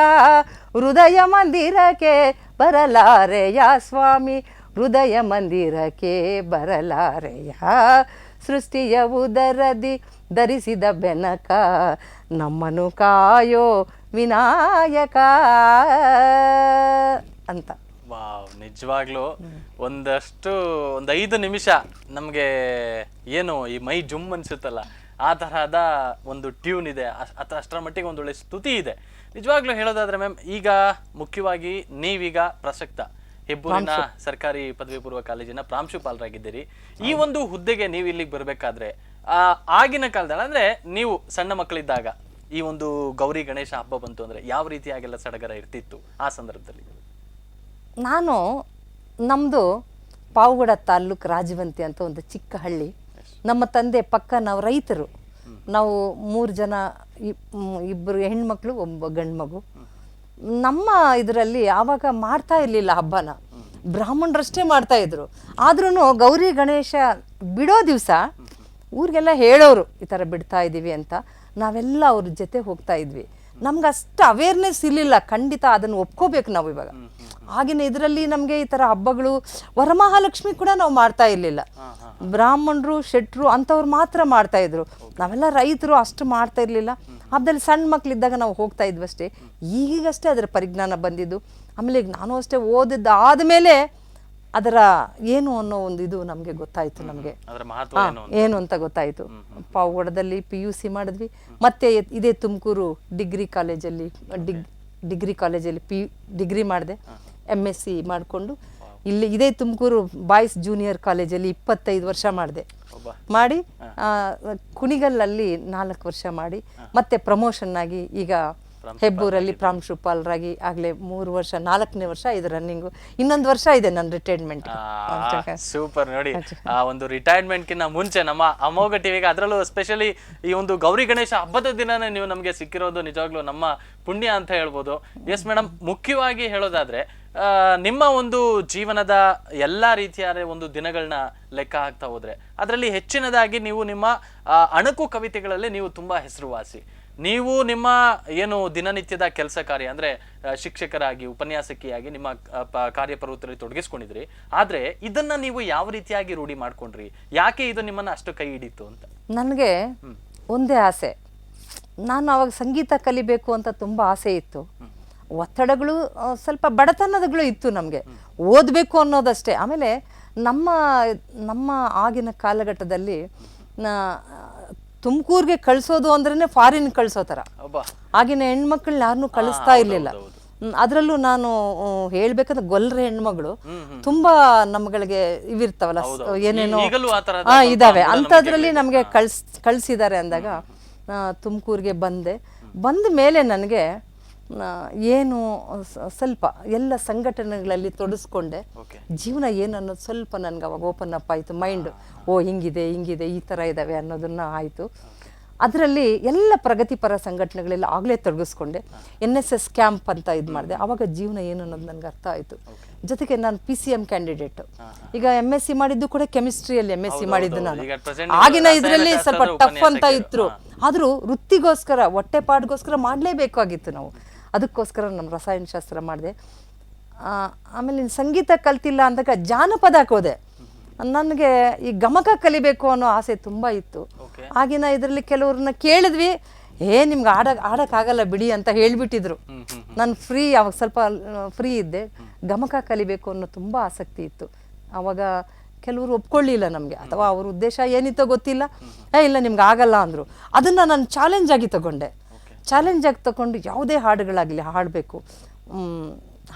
ಹೃದಯ ಮಂದಿರಕ್ಕೆ ಬರಲಾರೆಯ ಸ್ವಾಮಿ, ಹೃದಯ ಮಂದಿರಕ್ಕೆ ಬರಲಾರೆಯ. ಸೃಷ್ಟಿಯ ಉದರದಿ ಧರಿಸಿದ ಬೆನಕ ನಮ್ಮನು ಕಾಯೋ ವಿನಾಯಕ ಅಂತ. ವಾವ್ ನಿಜವಾಗ್ಲೂ ಒಂದಷ್ಟು ಒಂದು ಐದು ನಿಮಿಷ ನಮಗೆ ಏನು ಈ ಮೈ ಜುಮ್ ಅನ್ಸುತ್ತಲ್ಲ ಆ ತರಹದ ಒಂದು ಟ್ಯೂನ್ ಇದೆ. ಅಸ್- ಅಥ ಅಷ್ಟರ ಮಟ್ಟಿಗೆ ಒಂದು ಒಳ್ಳೆ ಸ್ತುತಿ ಇದೆ. ನಿಜವಾಗ್ಲೂ ಹೇಳೋದಾದ್ರೆ ಮ್ಯಾಮ್ ಈಗ ಮುಖ್ಯವಾಗಿ ನೀವೀಗ ಪ್ರಸಕ್ತ ಹೆಬ್ಬೂರಿನ ಸರ್ಕಾರಿ ಪದವಿ ಪೂರ್ವ ಕಾಲೇಜಿನ ಪ್ರಾಂಶುಪಾಲರಾಗಿದ್ದೀರಿ ಈ ಒಂದು ಹುದ್ದೆಗೆ ನೀವು ಇಲ್ಲಿಗೆ ಬರಬೇಕಾದ್ರೆ ಆಗಿನ ಕಾಲದಲ್ಲಿ ಅಂದ್ರೆ ನೀವು ಸಣ್ಣ ಮಕ್ಕಳಿದ್ದಾಗ ಈ ಒಂದು ಗೌರಿ ಗಣೇಶ ಹಬ್ಬ ಬಂತು ಅಂದರೆ ಯಾವ ರೀತಿಯಾಗೆಲ್ಲ ಸಡಗರ ಇರ್ತಿತ್ತು ಆ ಸಂದರ್ಭದಲ್ಲಿ? ನಾನು ನಮ್ಮದು ಪಾವಗಡ ತಾಲ್ಲೂಕು ರಾಜವಂತಿ ಅಂತ ಒಂದು ಚಿಕ್ಕ ಹಳ್ಳಿ. ನಮ್ಮ ತಂದೆ ಪಕ್ಕ ನಾವು ರೈತರು. ನಾವು ಮೂರು ಜನ ಇಬ್ಬರು ಹೆಣ್ಮಕ್ಳು ಒಬ್ಬ ಗಂಡು ಮಗು ನಮ್ಮ ಇದರಲ್ಲಿ ಆವಾಗ ಮಾಡ್ತಾ ಇರಲಿಲ್ಲ ಹಬ್ಬನ. ಬ್ರಾಹ್ಮಣರಷ್ಟೇ ಮಾಡ್ತಾ ಇದ್ರು. ಆದ್ರೂ ಗೌರಿ ಗಣೇಶ ಬಿಡೋ ದಿವಸ ಊರಿಗೆಲ್ಲ ಹೇಳೋರು ಈ ಥರ ಬಿಡ್ತಾ ಇದ್ದೀವಿ ಅಂತ. ನಾವೆಲ್ಲ ಅವ್ರ ಜೊತೆ ಹೋಗ್ತಾ ಇದ್ವಿ. ನಮ್ಗೆ ಅಷ್ಟು ಅವೇರ್ನೆಸ್ ಇರಲಿಲ್ಲ. ಖಂಡಿತ ಅದನ್ನು ಒಪ್ಕೋಬೇಕು ನಾವು ಇವಾಗ. ಆಗಿನ ಇದರಲ್ಲಿ ನಮಗೆ ಈ ಥರ ಹಬ್ಬಗಳು ವರಮಹಾಲಕ್ಷ್ಮಿ ಕೂಡ ನಾವು ಮಾಡ್ತಾ ಇರಲಿಲ್ಲ. ಬ್ರಾಹ್ಮಣರು ಶೆಟ್ರು ಅಂಥವ್ರು ಮಾತ್ರ ಮಾಡ್ತಾ ಇದ್ರು. ನಾವೆಲ್ಲ ರೈತರು ಅಷ್ಟು ಮಾಡ್ತಾ ಇರಲಿಲ್ಲ. ಹಬ್ಬದಲ್ಲಿ ಸಣ್ಣ ಮಕ್ಕಳಿದ್ದಾಗ ನಾವು ಹೋಗ್ತಾ ಇದ್ವಿ ಅಷ್ಟೇ ಈಗೀಗಷ್ಟೇ ಅದರ ಪರಿಜ್ಞಾನ ಬಂದಿದ್ದು. ಆಮೇಲೆ ಈಗ ನಾನು ಅಷ್ಟೇ ಓದಿದ್ದಾದ್ಮೇಲೆ ಅದರ ಏನು ಅನ್ನೋ ಒಂದು ಇದು ನಮಗೆ ಗೊತ್ತಾಯಿತು ನಮಗೆ. ಏನು ಅಂತ. ಗೊತ್ತಾಯಿತು. ಪಾವಗಡದಲ್ಲಿ ಪಿ ಯು ಸಿ ಮಾಡಿದ್ವಿ. ಮತ್ತೆ ಇದೇ ತುಮಕೂರು ಡಿಗ್ರಿ ಕಾಲೇಜಲ್ಲಿ ಡಿಗ್ ಡಿಗ್ರಿ ಕಾಲೇಜಲ್ಲಿ ಪಿ ಡಿಗ್ರಿ ಮಾಡಿದೆ. ಎಂ ಎಸ್ ಸಿ ಮಾಡಿಕೊಂಡು. ಇಲ್ಲಿ ಇದೇ ತುಮಕೂರು ಬಾಯ್ಸ್ ಜೂನಿಯರ್ ಕಾಲೇಜಲ್ಲಿ ಇಪ್ಪತ್ತೈದು ವರ್ಷ ಮಾಡಿದೆ. ಮಾಡಿ ಕುಣಿಗಲ್ಲಲ್ಲಿ ನಾಲ್ಕು ವರ್ಷ ಮಾಡಿ ಮತ್ತೆ ಪ್ರಮೋಷನ್ ಆಗಿ ಈಗ ಹೆಬ್ಬೂರಲ್ಲಿ ಪ್ರಾಂಶುಪಾಲರಾಗಿ ಆಗ್ಲೇ ಮೂರು ವರ್ಷ ನಾಲ್ಕನೇ ವರ್ಷ ಇದು ರನ್ನಿಂಗ್ ಇನ್ನೊಂದು ವರ್ಷ ಇದೆ ನನ್ನ ರಿಟೈರ್ಮೆಂಟ್ ಸೂಪರ್ ನೋಡಿ. ಆ ಒಂದು ರಿಟೈರ್ಮೆಂಟ್ ಕಿನ್ನ ಮುಂಚೆ ನಮ್ಮ ಅಮೋಘ ಟಿವಿಗೆ ಅದರಲ್ಲೂ ಸ್ಪೆಷಲಿ ಈ ಒಂದು ಗೌರಿ ಗಣೇಶ ಹಬ್ಬದ ದಿನನೇ ನೀವು ನಮಗೆ ಸಿಕ್ಕಿರೋದು ನಿಜವಾಗ್ಲೂ ನಮ್ಮ ಪುಣ್ಯ ಅಂತ ಹೇಳ್ಬೋದು. ಎಸ್ ಮೇಡಮ್ ಮುಖ್ಯವಾಗಿ ಹೇಳೋದಾದ್ರೆ ನಿಮ್ಮ ಒಂದು ಜೀವನದ ಎಲ್ಲಾ ರೀತಿಯ ಒಂದು ದಿನಗಳನ್ನ ಲೆಕ್ಕ ಹಾಕ್ತಾ ಹೋದ್ರೆ ಅದರಲ್ಲಿ ಹೆಚ್ಚಿನದಾಗಿ ನೀವು ನಿಮ್ಮ ಅಣಕು ಕವಿತೆಗಳಲ್ಲಿ ನೀವು ತುಂಬಾ ಹೆಸರುವಾಸಿ. ನೀವು ನಿಮ್ಮ ಏನು ದಿನನಿತ್ಯದ ಕೆಲಸ ಕಾರ್ಯ ಅಂದ್ರೆ ಶಿಕ್ಷಕರಾಗಿ ಉಪನ್ಯಾಸಕಿಯಾಗಿ ನಿಮ್ಮ ಕಾರ್ಯಪ್ರವೃತ್ತರಲ್ಲಿ ತೊಡಗಿಸ್ಕೊಂಡಿದ್ರಿ. ಆದ್ರೆ ಇದನ್ನ ನೀವು ಯಾವ ರೀತಿಯಾಗಿ ರೂಢಿ ಮಾಡ್ಕೊಂಡ್ರಿ? ಯಾಕೆ ಇದು ನಿಮ್ಮನ್ನ ಅಷ್ಟು ಕೈ ಹಿಡಿತು ಅಂತ? ನನಗೆ ಒಂದೇ ಆಸೆ. ನಾನು ಅವಾಗ ಸಂಗೀತ ಕಲಿಬೇಕು ಅಂತ ತುಂಬ ಆಸೆ ಇತ್ತು. ಒತ್ತಡಗಳು ಸ್ವಲ್ಪ ಬಡತನದಗಳು ಇತ್ತು ನಮಗೆ. ಓದಬೇಕು ಅನ್ನೋದಷ್ಟೇ. ಆಮೇಲೆ ನಮ್ಮ ನಮ್ಮ ಆಗಿನ ಕಾಲಘಟ್ಟದಲ್ಲಿ ತುಮಕೂರಿಗೆ ಕಳಿಸೋದು ಅಂದ್ರೆ ಫಾರಿನ್ ಕಳಿಸೋ ಥರ. ಆಗಿನ ಹೆಣ್ಮಕ್ಳನ್ನ ಯಾರನ್ನೂ ಕಳಿಸ್ತಾ ಇರಲಿಲ್ಲ. ಅದರಲ್ಲೂ ನಾನು ಹೇಳ್ಬೇಕಂದ್ರೆ ಗೊಲ್ಲರ ಹೆಣ್ಮಗಳು ತುಂಬಾ ನಮ್ಗಳಿಗೆ ಇವಿರ್ತಾವಲ್ಲ ಏನೇನೋ ಇದಾವೆ. ಅಂಥದ್ರಲ್ಲಿ ನಮಗೆ ಕಳ್ಸ್ ಕಳಿಸಿದ್ದಾರೆ ಅಂದಾಗ ತುಮಕೂರಿಗೆ ಬಂದೆ. ಬಂದ ಮೇಲೆ ನನಗೆ ಏನು ಸ್ವಲ್ಪ ಎಲ್ಲ ಸಂಘಟನೆಗಳಲ್ಲಿ ತೊಡಸ್ಕೊಂಡೆ. ಜೀವನ ಏನು ಅನ್ನೋದು ಸ್ವಲ್ಪ ನನಗೆ ಅವಾಗ ಓಪನ್ ಅಪ್ ಆಯಿತು ಮೈಂಡ್ ಓ ಹಿಂಗಿದೆ ಹಿಂಗಿದೆ ಈ ಥರ ಇದ್ದಾವೆ ಅನ್ನೋದನ್ನು ಆಯಿತು. ಅದರಲ್ಲಿ ಎಲ್ಲ ಪ್ರಗತಿಪರ ಸಂಘಟನೆಗಳೆಲ್ಲ ಆಗಲೇ ತೊಡಗಿಸ್ಕೊಂಡೆ. ಎನ್ ಎಸ್ ಎಸ್ ಕ್ಯಾಂಪ್ ಅಂತ ಇದು ಮಾಡಿದೆ. ಆವಾಗ ಜೀವನ ಏನು ಅನ್ನೋದು ನನಗೆ ಅರ್ಥ ಆಯಿತು. ಜೊತೆಗೆ ನಾನು ಪಿ ಸಿ ಎಂ ಕ್ಯಾಂಡಿಡೇಟ್ ಈಗ ಎಂ ಎಸ್ ಸಿ ಮಾಡಿದ್ದು ಕೂಡ ಕೆಮಿಸ್ಟ್ರಿಯಲ್ಲಿ ಎಂ ಎಸ್ ಸಿ ಮಾಡಿದ್ದು ನಾನು. ಆಗಿನ ಇದರಲ್ಲಿ ಸ್ವಲ್ಪ ಟಫ್ ಅಂತ ಇತ್ತು ಆದರೂ ವೃತ್ತಿಗೋಸ್ಕರ ಹೊಟ್ಟೆ ಪಾಡ್ಗೋಸ್ಕರ ಮಾಡಲೇಬೇಕಾಗಿತ್ತು ನಾವು. ಅದಕ್ಕೋಸ್ಕರ ನಮ್ಮ ರಸಾಯನಶಾಸ್ತ್ರ ಮಾಡಿದೆ. ಆಮೇಲೆ ಸಂಗೀತ ಕಲ್ತಿಲ್ಲ ಅಂದಾಗ ಜಾನಪದಕ್ಕೆ ಹೋದೆ ನನಗೆ ಈ ಗಮಕ ಕಲಿಬೇಕು ಅನ್ನೋ ಆಸೆ ತುಂಬ ಇತ್ತು. ಆಗಿನ ಇದರಲ್ಲಿ ಕೆಲವ್ರನ್ನ ಕೇಳಿದ್ವಿ ಏ ನಿಮ್ಗೆ ಆಡಕ್ ಆಡೋಕ್ಕಾಗಲ್ಲ ಬಿಡಿ ಅಂತ ಹೇಳ್ಬಿಟ್ಟಿದ್ರು. ನಾನು ಫ್ರೀ ಅವಾಗ ಸ್ವಲ್ಪ ಫ್ರೀ ಇದ್ದೆ. ಗಮಕ ಕಲಿಬೇಕು ಅನ್ನೋ ತುಂಬ ಆಸಕ್ತಿ ಇತ್ತು. ಅವಾಗ ಕೆಲವರು ಒಪ್ಕೊಳ್ಳಿಲ್ಲ ನಮಗೆ. ಅಥವಾ ಅವ್ರ ಉದ್ದೇಶ ಏನಿತ್ತೋ ಗೊತ್ತಿಲ್ಲ. ಏ ಇಲ್ಲ ನಿಮ್ಗೆ ಆಗಲ್ಲ ಅಂದರು. ಅದನ್ನು ನಾನು ಚಾಲೆಂಜ್ ಆಗಿ ತಗೊಂಡೆ. ಚಾಲೆಂಜ್ ಆಗಿ ತಗೊಂಡು ಯಾವುದೇ ಹಾಡುಗಳಾಗಲಿ ಹಾಡಬೇಕು.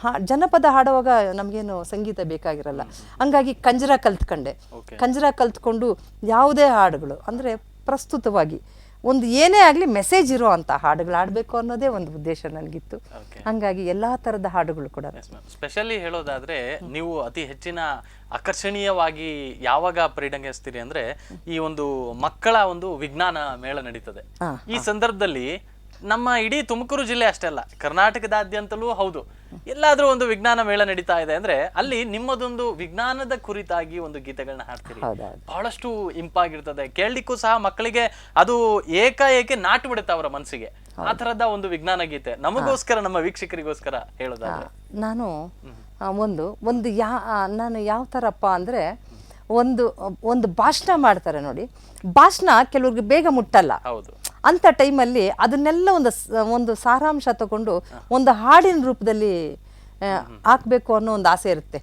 ಹಾ ಜನಪದ ಹಾಡುವಾಗ ನಮಗೇನು ಸಂಗೀತ ಬೇಕಾಗಿರಲ್ಲ. ಹಂಗಾಗಿ ಕಂಜರ ಕಲ್ತ್ಕೊಂಡೆ. ಕಂಜರ ಕಲ್ತ್ಕೊಂಡು ಯಾವುದೇ ಹಾಡುಗಳು ಅಂದರೆ ಪ್ರಸ್ತುತವಾಗಿ ಒಂದು ಏನೇ ಆಗಲಿ ಮೆಸೇಜ್ ಇರೋ ಅಂತ ಹಾಡುಗಳು ಆಡಬೇಕು ಅನ್ನೋದೇ ಒಂದು ಉದ್ದೇಶ ನನಗಿತ್ತು. ಹಂಗಾಗಿ ಎಲ್ಲ ಥರದ ಹಾಡುಗಳು ಕೂಡ. ಸ್ಪೆಷಲಿ ಹೇಳೋದಾದ್ರೆ ನೀವು ಅತಿ ಹೆಚ್ಚಿನ ಆಕರ್ಷಣೀಯವಾಗಿ ಯಾವಾಗ ಪರಿಣಮಿಸ್ತೀರಿ ಅಂದ್ರೆ ಈ ಒಂದು ಮಕ್ಕಳ ಒಂದು ವಿಜ್ಞಾನ ಮೇಳ ನಡೀತದೆ. ಈ ಸಂದರ್ಭದಲ್ಲಿ ನಮ್ಮ ಇಡೀ ತುಮಕೂರು ಜಿಲ್ಲೆ ಅಷ್ಟೇ ಅಲ್ಲ ಕರ್ನಾಟಕದಾದ್ಯಂತಲೂ ಹೌದು. ಎಲ್ಲಾದ್ರೂ ಒಂದು ವಿಜ್ಞಾನ ಮೇಳ ನಡೀತಾ ಇದೆ ಅಂದ್ರೆ ಅಲ್ಲಿ ನಿಮ್ಮದೊಂದು ವಿಜ್ಞಾನದ ಕುರಿತಾಗಿ ಒಂದು ಗೀತೆಗಳನ್ನ ಹಾಡ್ತೀರಿ. ಬಹಳಷ್ಟು ಇಂಪಾಗಿರ್ತದೆ. ಕೇಳಲಿಕ್ಕೂ ಸಹ ಮಕ್ಕಳಿಗೆ ಅದು ಏಕಾಏಕಿ ನಾಟು ಬಿಡುತ್ತೆ ಅವರ ಮನಸ್ಸಿಗೆ. ಆ ತರದ ಒಂದು ವಿಜ್ಞಾನ ಗೀತೆ. ನಮಗೋಸ್ಕರ ನಮ್ಮ ವೀಕ್ಷಕರಿಗೋಸ್ಕರ ಹೇಳೋದಾದ್ರೆ. ನಾನು ಒಂದು ಒಂದು ಯಾ ನಾನು ಯಾವ ಥರಪ್ಪ ಅಂದರೆ ಒಂದು ಒಂದು ಭಾಷಣ ಮಾಡ್ತಾರೆ ನೋಡಿ. ಭಾಷಣ ಕೆಲವ್ರಿಗೆ ಬೇಗ ಮುಟ್ಟಲ್ಲ. ಹೌದು. ಅಂಥ ಟೈಮಲ್ಲಿ ಅದನ್ನೆಲ್ಲ ಒಂದು ಒಂದು ಸಾರಾಂಶ ತಗೊಂಡು ಒಂದು ಹಾಡಿನ ರೂಪದಲ್ಲಿ ಹಾಕಬೇಕು ಅನ್ನೋ ಒಂದು ಆಸೆ ಇರುತ್ತೆ.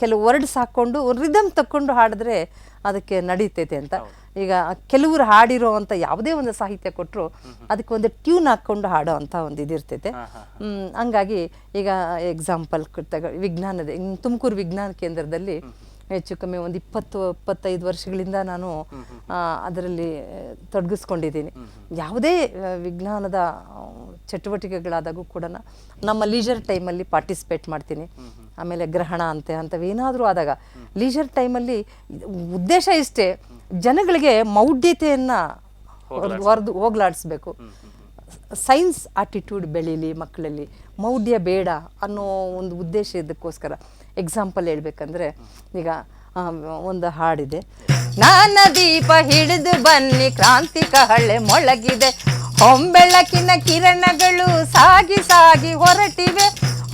ಕೆಲವು ವರ್ಡ್ಸ್ ಹಾಕ್ಕೊಂಡು ರಿದಮ್ ತಕ್ಕೊಂಡು ಹಾಡಿದ್ರೆ ಅದಕ್ಕೆ ನಡೀತೈತೆ ಅಂತ. ಈಗ ಕೆಲವರು ಹಾಡಿರೋ ಅಂತ ಯಾವುದೇ ಒಂದು ಸಾಹಿತ್ಯ ಕೊಟ್ಟರು ಅದಕ್ಕೆ ಒಂದು ಟ್ಯೂನ್ ಹಾಕ್ಕೊಂಡು ಹಾಡೋ ಅಂತ ಒಂದು ಇದಿರ್ತೈತೆ ಹಂಗಾಗಿ ಈಗ ಎಕ್ಸಾಂಪಲ್ ವಿಜ್ಞಾನದ ತುಮಕೂರು ವಿಜ್ಞಾನ ಕೇಂದ್ರದಲ್ಲಿ ಹೆಚ್ಚು ಕಮ್ಮಿ ಒಂದು ಇಪ್ಪತ್ತು ಇಪ್ಪತ್ತೈದು ವರ್ಷಗಳಿಂದ ನಾನು ಅದರಲ್ಲಿ ತೊಡಗಿಸ್ಕೊಂಡಿದ್ದೀನಿ. ಯಾವುದೇ ವಿಜ್ಞಾನದ ಚಟುವಟಿಕೆಗಳಾದಾಗೂ ಕೂಡ ನಮ್ಮ ಲೀಜರ್ ಟೈಮಲ್ಲಿ ಪಾರ್ಟಿಸಿಪೇಟ್ ಮಾಡ್ತೀನಿ. ಆಮೇಲೆ ಗ್ರಹಣ ಅಂತೆ ಅಂಥವೇನಾದರೂ ಆದಾಗ ಲೀಜರ್ ಟೈಮಲ್ಲಿ ಉದ್ದೇಶ ಇಷ್ಟೇ ಜನಗಳಿಗೆ ಮೌಢ್ಯತೆಯನ್ನು ಹೊರದು ಹೋಗ್ಲಾಡಿಸ್ಬೇಕು. ಸೈನ್ಸ್ ಆಟಿಟ್ಯೂಡ್ ಬೆಳೀಲಿ ಮಕ್ಕಳಲ್ಲಿ ಮೌಢ್ಯ ಬೇಡ ಅನ್ನೋ ಒಂದು ಉದ್ದೇಶ ಇದಕ್ಕೋಸ್ಕರ ಎಕ್ಸಾಂಪಲ್ ಹೇಳ್ಬೇಕಂದ್ರೆ, ಈಗ ಒಂದು ಹಾಡಿದೆ. ನಾನ ದೀಪ ಹಿಡಿದು ಬನ್ನಿ, ಕ್ರಾಂತಿ ಕಹಳೆ ಮೊಳಗಿದೆ. ಹೊಂಬೆಳಕಿನ ಕಿರಣಗಳು ಸಾಗಿ ಸಾಗಿ ಹೊರಟಿವೆ.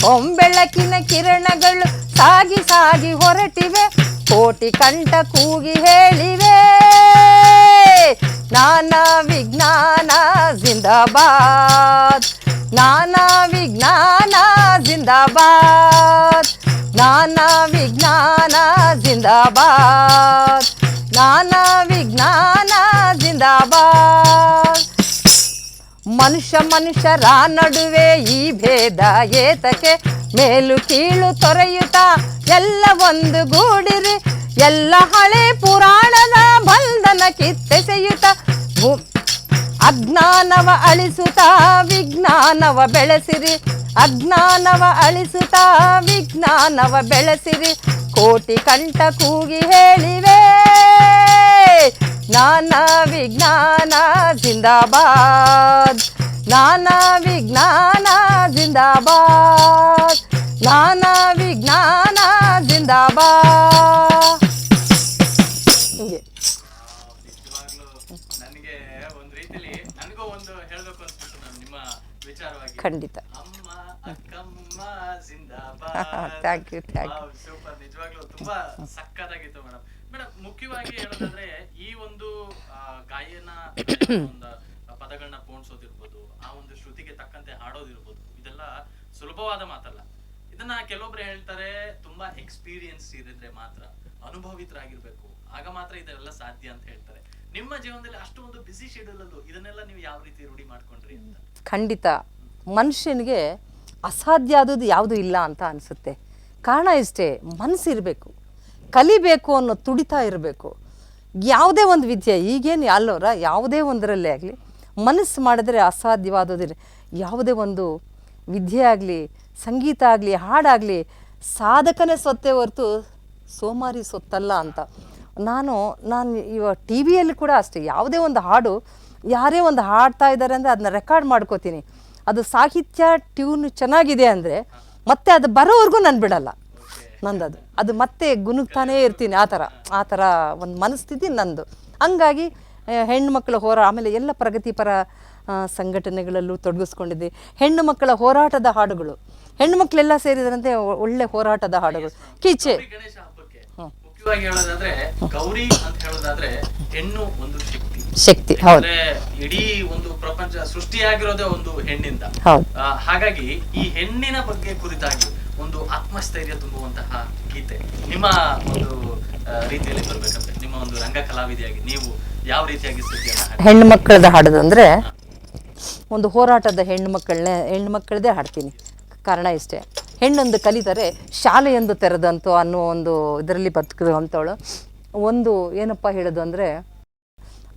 ಹೊಂಬೆಳಕಿನ ಕಿರಣಗಳು ಸಾಗಿ ಸಾಗಿ ಹೊರಟಿವೆ. ಕೋಟಿ ಕಂಠ ಕೂಗಿ ಹೇಳಿವೆ. ನಾನಾ ವಿಜ್ಞಾನ ಜಿಂದಾಬಾದ್. ನಾನಾ ವಿಜ್ಞಾನ ಜಿಂದಾಬಾದ್. ನಾನಾ ವಿಜ್ಞಾನ ಜಿಂದಾಬಾದ್. ಜ್ಞಾನ ವಿಜ್ಞಾನ ಜಿಂದಾಬಾದ್. ಮನುಷ್ಯ ಮನುಷ್ಯರ ನಡುವೆ ಈ ಭೇದ ಏತಕ್ಕೆ ಮೇಲು ಕೀಳು ತೊರೆಯುತ್ತ ಎಲ್ಲ ಒಂದು ಗೂಡಿರಿ, ಎಲ್ಲ ಹಳೆ ಪುರಾಣದ ಬಂಧನ ಕಿತ್ತೆಸೆಯುತ್ತ ಅಜ್ಞಾನವ ಅಳಿಸುತ್ತಾ ವಿಜ್ಞಾನವ ಬೆಳೆಸಿರಿ. ಅಜ್ಞಾನವ ಅಳಿಸುತ್ತಾ ವಿಜ್ಞಾನವ ಬೆಳೆಸಿರಿ. ಕೋಟಿ ಕಂಠ ಕೂಗಿ ಹೇಳಿವೆ. ನಾನಾ ವಿಜ್ಞಾನ ಜಿಂದಾಬಾದ್. ನಾನಾ ವಿಜ್ಞಾನ ಜಿಂದಾಬಾದ್. ನಾನಾ ವಿಜ್ಞಾನ ಜಿಂದಾಬಾದ್. ಖಂಡಿತ. ಅಮ್ಮ ಅಕ್ಕಮ್ಮ ಜಿಂದಾಬಾದ್ thank you thank you super ನಿಜವಾಗ್ಲೂ ತುಂಬಾ ಸಕ್ಕತ್ತಾಗಿತ್ತು ಮೇಡಮ್ ಮೇಡಮ್ ಮುಖ್ಯವಾಗಿ ಹೇಳೋದಾದ್ರೆ ಈ ಒಂದು ಗಾಯನ ಒಂದು ಪದಗಳನ್ನ ಪೋಣಿಸೋದಿರ್ಬೋದು ಆ ಒಂದು ಶ್ರುತಿಗೆ ತಕ್ಕಂತೆ ಹಾಡೋದಿರ್ಬೋದು ಇದೆಲ್ಲ ಸುಲಭವಾದ ಮಾತಲ್ಲ. ಇದನ್ನ ಕೆಲವೊಬ್ರು ಹೇಳ್ತಾರೆ ತುಂಬಾ ಎಕ್ಸ್ಪೀರಿಯನ್ಸ್ ಇರಿದ್ರೆ ಮಾತ್ರ ಅನುಭವಿತರಾಗಿರ್ಬೇಕು. ಆಗ ಮಾತ್ರ ಇದೆಲ್ಲ ಸಾಧ್ಯ ಅಂತ ಹೇಳ್ತಾರೆ. ನಿಮ್ಮ ಜೀವನದಲ್ಲಿ ಅಷ್ಟು ಒಂದು ಬಿಸಿ ಶೆಡ್ಯೂಲ್ ಅಲ್ಲೂ ಇದನ್ನೆಲ್ಲ ನೀವು ಯಾವ ರೀತಿ ರೂಢಿ ಮಾಡ್ಕೊಂಡ್ರಿ ಅಂತ? ಖಂಡಿತ. ಮನುಷ್ಯನಿಗೆ ಅಸಾಧ್ಯ ಆದದ್ದು ಯಾವುದು ಇಲ್ಲ ಅಂತ ಅನಿಸುತ್ತೆ. ಕಾರಣ ಇಷ್ಟೇ, ಮನಸ್ಸಿರಬೇಕು. ಕಲಿಬೇಕು ಅನ್ನೋ ತುಡಿತ ಇರಬೇಕು. ಯಾವುದೇ ಒಂದು ವಿದ್ಯೆ, ಈಗೇನು ಅಲ್ಲೋರ, ಯಾವುದೇ ಒಂದರಲ್ಲೇ ಆಗಲಿ, ಮನಸ್ಸು ಮಾಡಿದ್ರೆ ಅಸಾಧ್ಯವಾದದಿಲ್ಲ ಯಾವುದೇ ಒಂದು ವಿದ್ಯೆ ಆಗಲಿ, ಸಂಗೀತ ಆಗಲಿ, ಹಾಡಾಗಲಿ, ಸಾಧಕನೇ ಸೊತ್ತೆ ಹೊರತು ಸೋಮಾರಿ ಸೊತ್ತಲ್ಲ ಅಂತ. ನಾನು ನಾನು ಇವಾಗ ಟಿ ವಿಯಲ್ಲಿ ಕೂಡ ಅಷ್ಟೇ, ಯಾವುದೇ ಒಂದು ಹಾಡು, ಯಾರೇ ಒಂದು ಹಾಡ್ತಾ ಇದ್ದಾರೆ ಅಂದರೆ ಅದನ್ನ ರೆಕಾರ್ಡ್ ಮಾಡ್ಕೋತೀನಿ. ಅದು ಸಾಹಿತ್ಯ ಟ್ಯೂನ್ ಚೆನ್ನಾಗಿದೆ ಅಂದರೆ ಮತ್ತೆ ಅದು ಬರೋವರೆಗೂ ನಾನು ಬಿಡಲ್ಲ. ನಂದದು. ಅದು ಮತ್ತೆ ಗುನುಗ್ತಾನೇ ಇರ್ತೀನಿ. ಆ ಥರ ಆ ಥರ ಒಂದು ಮನಸ್ಥಿತಿ ನಂದು. ಹಂಗಾಗಿ ಹೆಣ್ಣುಮಕ್ಕಳ ಹೋರಾ, ಆಮೇಲೆ ಎಲ್ಲ ಪ್ರಗತಿಪರ ಸಂಘಟನೆಗಳಲ್ಲೂ ತೊಡಗಿಸ್ಕೊಂಡಿದ್ದೆ. ಹೆಣ್ಣು ಮಕ್ಕಳ ಹೋರಾಟದ ಹಾಡುಗಳು. ಹೆಣ್ಣು ಮಕ್ಕಳೆಲ್ಲ ಸೇರಿದ್ರಂತೆ ಒ- ಒಳ್ಳೆ ಹೋರಾಟದ ಹಾಡುಗಳು. ಕೀಚೆ. ಹೇಳೋದಾದ್ರೆ, ಗೌರಿ ಅಂತ ಹೇಳೋದಾದ್ರೆ ಹೆಣ್ಣು ಒಂದು ಶಕ್ತಿ. ಶಕ್ತಿ ಹೌದು. ಇಡೀ ಒಂದು ಪ್ರಪಂಚ ಸೃಷ್ಟಿಯಾಗಿರೋದೇ ಒಂದು ಹೆಣ್ಣಿಂದ. ಹೌದು. ಹಾಗಾಗಿ ಈ ಹೆಣ್ಣಿನ ಬಗ್ಗೆ ಕುರಿತಾಗಿ ಒಂದು ಆತ್ಮಸ್ಥೈರ್ಯ ತುಂಬುವಂತಹ ಗೀತೆ ನಿಮ್ಮ ಒಂದು ರೀತಿಯಲ್ಲಿ ಬರ್ಬೇಕಂತೆ. ನಿಮ್ಮ ಒಂದು ರಂಗ ಕಲಾವಿದೆಯಾಗಿ ನೀವು ಯಾವ ರೀತಿಯಾಗಿ ಹೆಣ್ಣು ಮಕ್ಕಳದ ಹಾಡೋದಂದ್ರೆ ಅಂದರೆ ಒಂದು ಹೋರಾಟದ ಹೆಣ್ಣು ಮಕ್ಕಳನ್ನೇ ಹೆಣ್ಣು ಮಕ್ಕಳದೇ ಹಾಡ್ತೀನಿ. ಕಾರಣ ಇಷ್ಟೇ. ಹೆಣ್ಣೊಂದು ಕಲಿತರೆ ಶಾಲೆಯೊಂದು ತೆರೆದಂತೋ ಅನ್ನೋ ಒಂದು ಇದರಲ್ಲಿ ಬದುಕಿರುವಂಥವಳು ಒಂದು ಏನಪ್ಪ ಹೇಳೋದು ಅಂದರೆ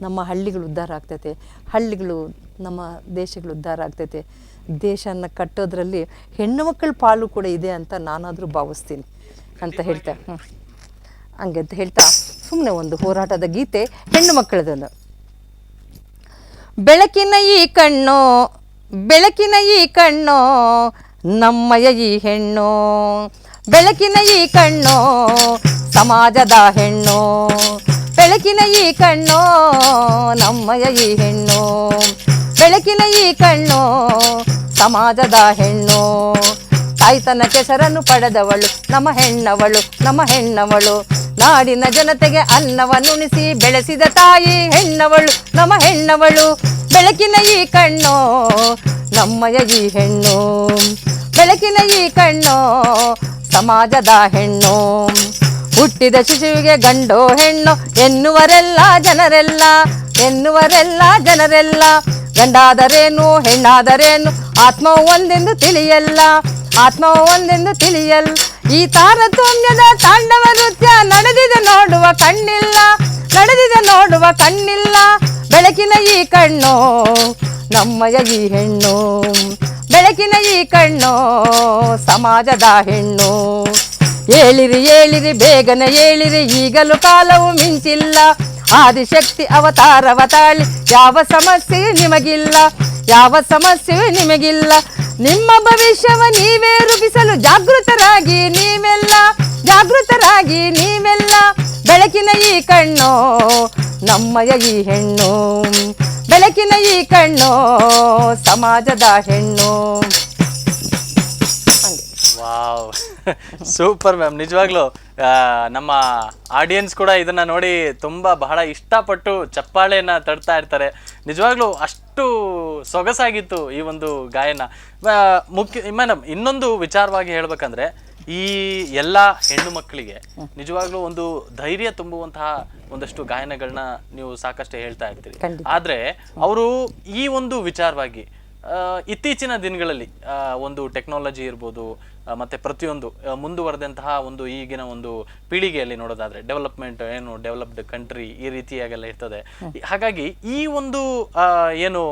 ನಮ್ಮ ಹಳ್ಳಿಗಳು ಉದ್ಧಾರ ಆಗ್ತೈತೆ. ಹಳ್ಳಿಗಳು ನಮ್ಮ ದೇಶಗಳು ಉದ್ಧಾರ ಆಗ್ತೈತೆ. ದೇಶನ ಕಟ್ಟೋದ್ರಲ್ಲಿ ಹೆಣ್ಣು ಮಕ್ಕಳ ಪಾಲು ಕೂಡ ಇದೆ ಅಂತ ನಾನಾದರೂ ಭಾವಿಸ್ತೀನಿ ಅಂತ ಹೇಳ್ತಾ. ಹ್ಞೂ ಹಂಗೆ ಅಂತ ಹೇಳ್ತಾ ಸುಮ್ಮನೆ ಒಂದು ಹೋರಾಟದ ಗೀತೆ ಹೆಣ್ಣು ಮಕ್ಕಳದೊಂದು. ಬೆಳಕಿನ ಈ ಕಣ್ಣು ಬೆಳಕಿನ ಈ ಕಣ್ಣು ನಮ್ಮಯ ಈ ಹೆಣ್ಣು. ಬೆಳಕಿನ ಈ ಕಣ್ಣು ಸಮಾಜದ ಹೆಣ್ಣು. ಬೆಳಕಿನ ಈ ಕಣ್ಣು, ನಮ್ಮಯ ಈ ಹೆಣ್ಣು. ಬೆಳಕಿನ ಈ ಕಣ್ಣು, ಸಮಾಜದ ಹೆಣ್ಣು. ತಾಯ್ತನ ಕೆಸರನ್ನು ಪಡೆದವಳು, ನಮ್ಮ ಹೆಣ್ಣವಳು ನಮ್ಮ ಹೆಣ್ಣವಳು. ನಾಡಿನ ಜನತೆಗೆ ಅನ್ನವನ್ನುಣಿಸಿ ಬೆಳೆಸಿದ ತಾಯಿ ಹೆಣ್ಣವಳು, ನಮ್ಮ ಹೆಣ್ಣವಳು. ಬೆಳಕಿನ ಈ ಕಣ್ಣು, ನಮ್ಮಯ ಈ ಹೆಣ್ಣು. ಬೆಳಕಿನ ಈ ಕಣ್ಣು, ಸಮಾಜದ ಹೆಣ್ಣು. ಹುಟ್ಟಿದ ಶಿಶುವಿಗೆ ಗಂಡೋ ಹೆಣ್ಣು ಎನ್ನುವರೆಲ್ಲ ಜನರೆಲ್ಲ ಎನ್ನುವರೆಲ್ಲ ಜನರೆಲ್ಲ. ಗಂಡಾದರೇನು, ಹೆಣ್ಣಾದರೇನು, ಆತ್ಮವು ಒಂದೆಂದು ತಿಳಿಯಲ್ಲ ಆತ್ಮ ಒಂದೆಂದು ತಿಳಿಯಲ್ಲ. ಈ ತಾರತಮ್ಯದ ತಾಂಡವ ನೃತ್ಯ ನಡೆದಿದೆ ನೋಡುವ ಕಣ್ಣಿಲ್ಲ, ನಡೆದಿದೆ ನೋಡುವ ಕಣ್ಣಿಲ್ಲ. ಬೆಳಕಿನ ಈ ಕಣ್ಣು, ನಮ್ಮಯ ಈ ಹೆಣ್ಣು. ಬೆಳಕಿನ ಈ ಕಣ್ಣು, ಸಮಾಜದ ಹೆಣ್ಣು. ಏಳಿರಿ ಏಳಿರಿ, ಬೇಗನೆ ಏಳಿರಿ, ಈಗಲೂ ಕಾಲವು ಮಿಂಚಿಲ್ಲ. ಆದಿಶಕ್ತಿ ಅವತಾರವ ತಾಳಿ ಯಾವ ಸಮಸ್ಯೆಯೂ ನಿಮಗಿಲ್ಲ, ಯಾವ ಸಮಸ್ಯೆಯೂ ನಿಮಗಿಲ್ಲ. ನಿಮ್ಮ ಭವಿಷ್ಯವ ನೀವೇ ರೂಪಿಸಲು ಜಾಗೃತರಾಗಿ ನೀವೆಲ್ಲ ಜಾಗೃತರಾಗಿ ನೀವೆಲ್ಲ, ಬೆಳಕಿನ ಈ ಕಣ್ಣು, ನಮ್ಮಯ ಈ ಹೆಣ್ಣು, ಬೆಳಕಿನ ಈ ಕಣ್ಣು, ಸಮಾಜದ ಹೆಣ್ಣು. ವಾವ್. ಸೂಪರ್ ಮ್ಯಾಮ್ ನಿಜವಾಗ್ಲೂ ನಮ್ಮ ಆಡಿಯನ್ಸ್ ಕೂಡ ಇದನ್ನ ನೋಡಿ ತುಂಬಾ ಬಹಳ ಇಷ್ಟಪಟ್ಟು ಚಪ್ಪಾಳೆಯನ್ನ ತಡ್ತಾ ಇರ್ತಾರೆ. ನಿಜವಾಗ್ಲೂ ಅಷ್ಟು ಸೊಗಸಾಗಿತ್ತು ಈ ಒಂದು ಗಾಯನ. ಮುಖ್ಯ ಮೇಡಮ್ ಇನ್ನೊಂದು ವಿಚಾರವಾಗಿ ಹೇಳ್ಬೇಕಂದ್ರೆ ಈ ಎಲ್ಲ ಹೆಣ್ಣು ಮಕ್ಕಳಿಗೆ ನಿಜವಾಗ್ಲೂ ಒಂದು ಧೈರ್ಯ ತುಂಬುವಂತಹ ಒಂದಷ್ಟು ಗಾಯನಗಳನ್ನ ನೀವು ಸಾಕಷ್ಟು ಹೇಳ್ತಾ ಇರ್ತೀರಿ. ಆದ್ರೆ ಅವರು ಈ ಒಂದು ವಿಚಾರವಾಗಿ ಇತ್ತೀಚಿನ ದಿನಗಳಲ್ಲಿ ಒಂದು ಟೆಕ್ನಾಲಜಿ ಇರ್ಬೋದು ಮತ್ತೆ ಪ್ರತಿಯೊಂದು ಮುಂದುವರೆದಂತಹ ಒಂದು ಈಗಿನ ಒಂದು ಪೀಳಿಗೆಯಲ್ಲಿ ನೋಡೋದಾದ್ರೆ ಡೆವಲಪ್ಮೆಂಟ್ ಏನು ಡೆವಲಪ್ಡ್ ಕಂಟ್ರಿ ಈ ರೀತಿಯಾಗೆಲ್ಲ ಇರ್ತದೆ. ಹಾಗಾಗಿ ಈ ಒಂದು ಏನು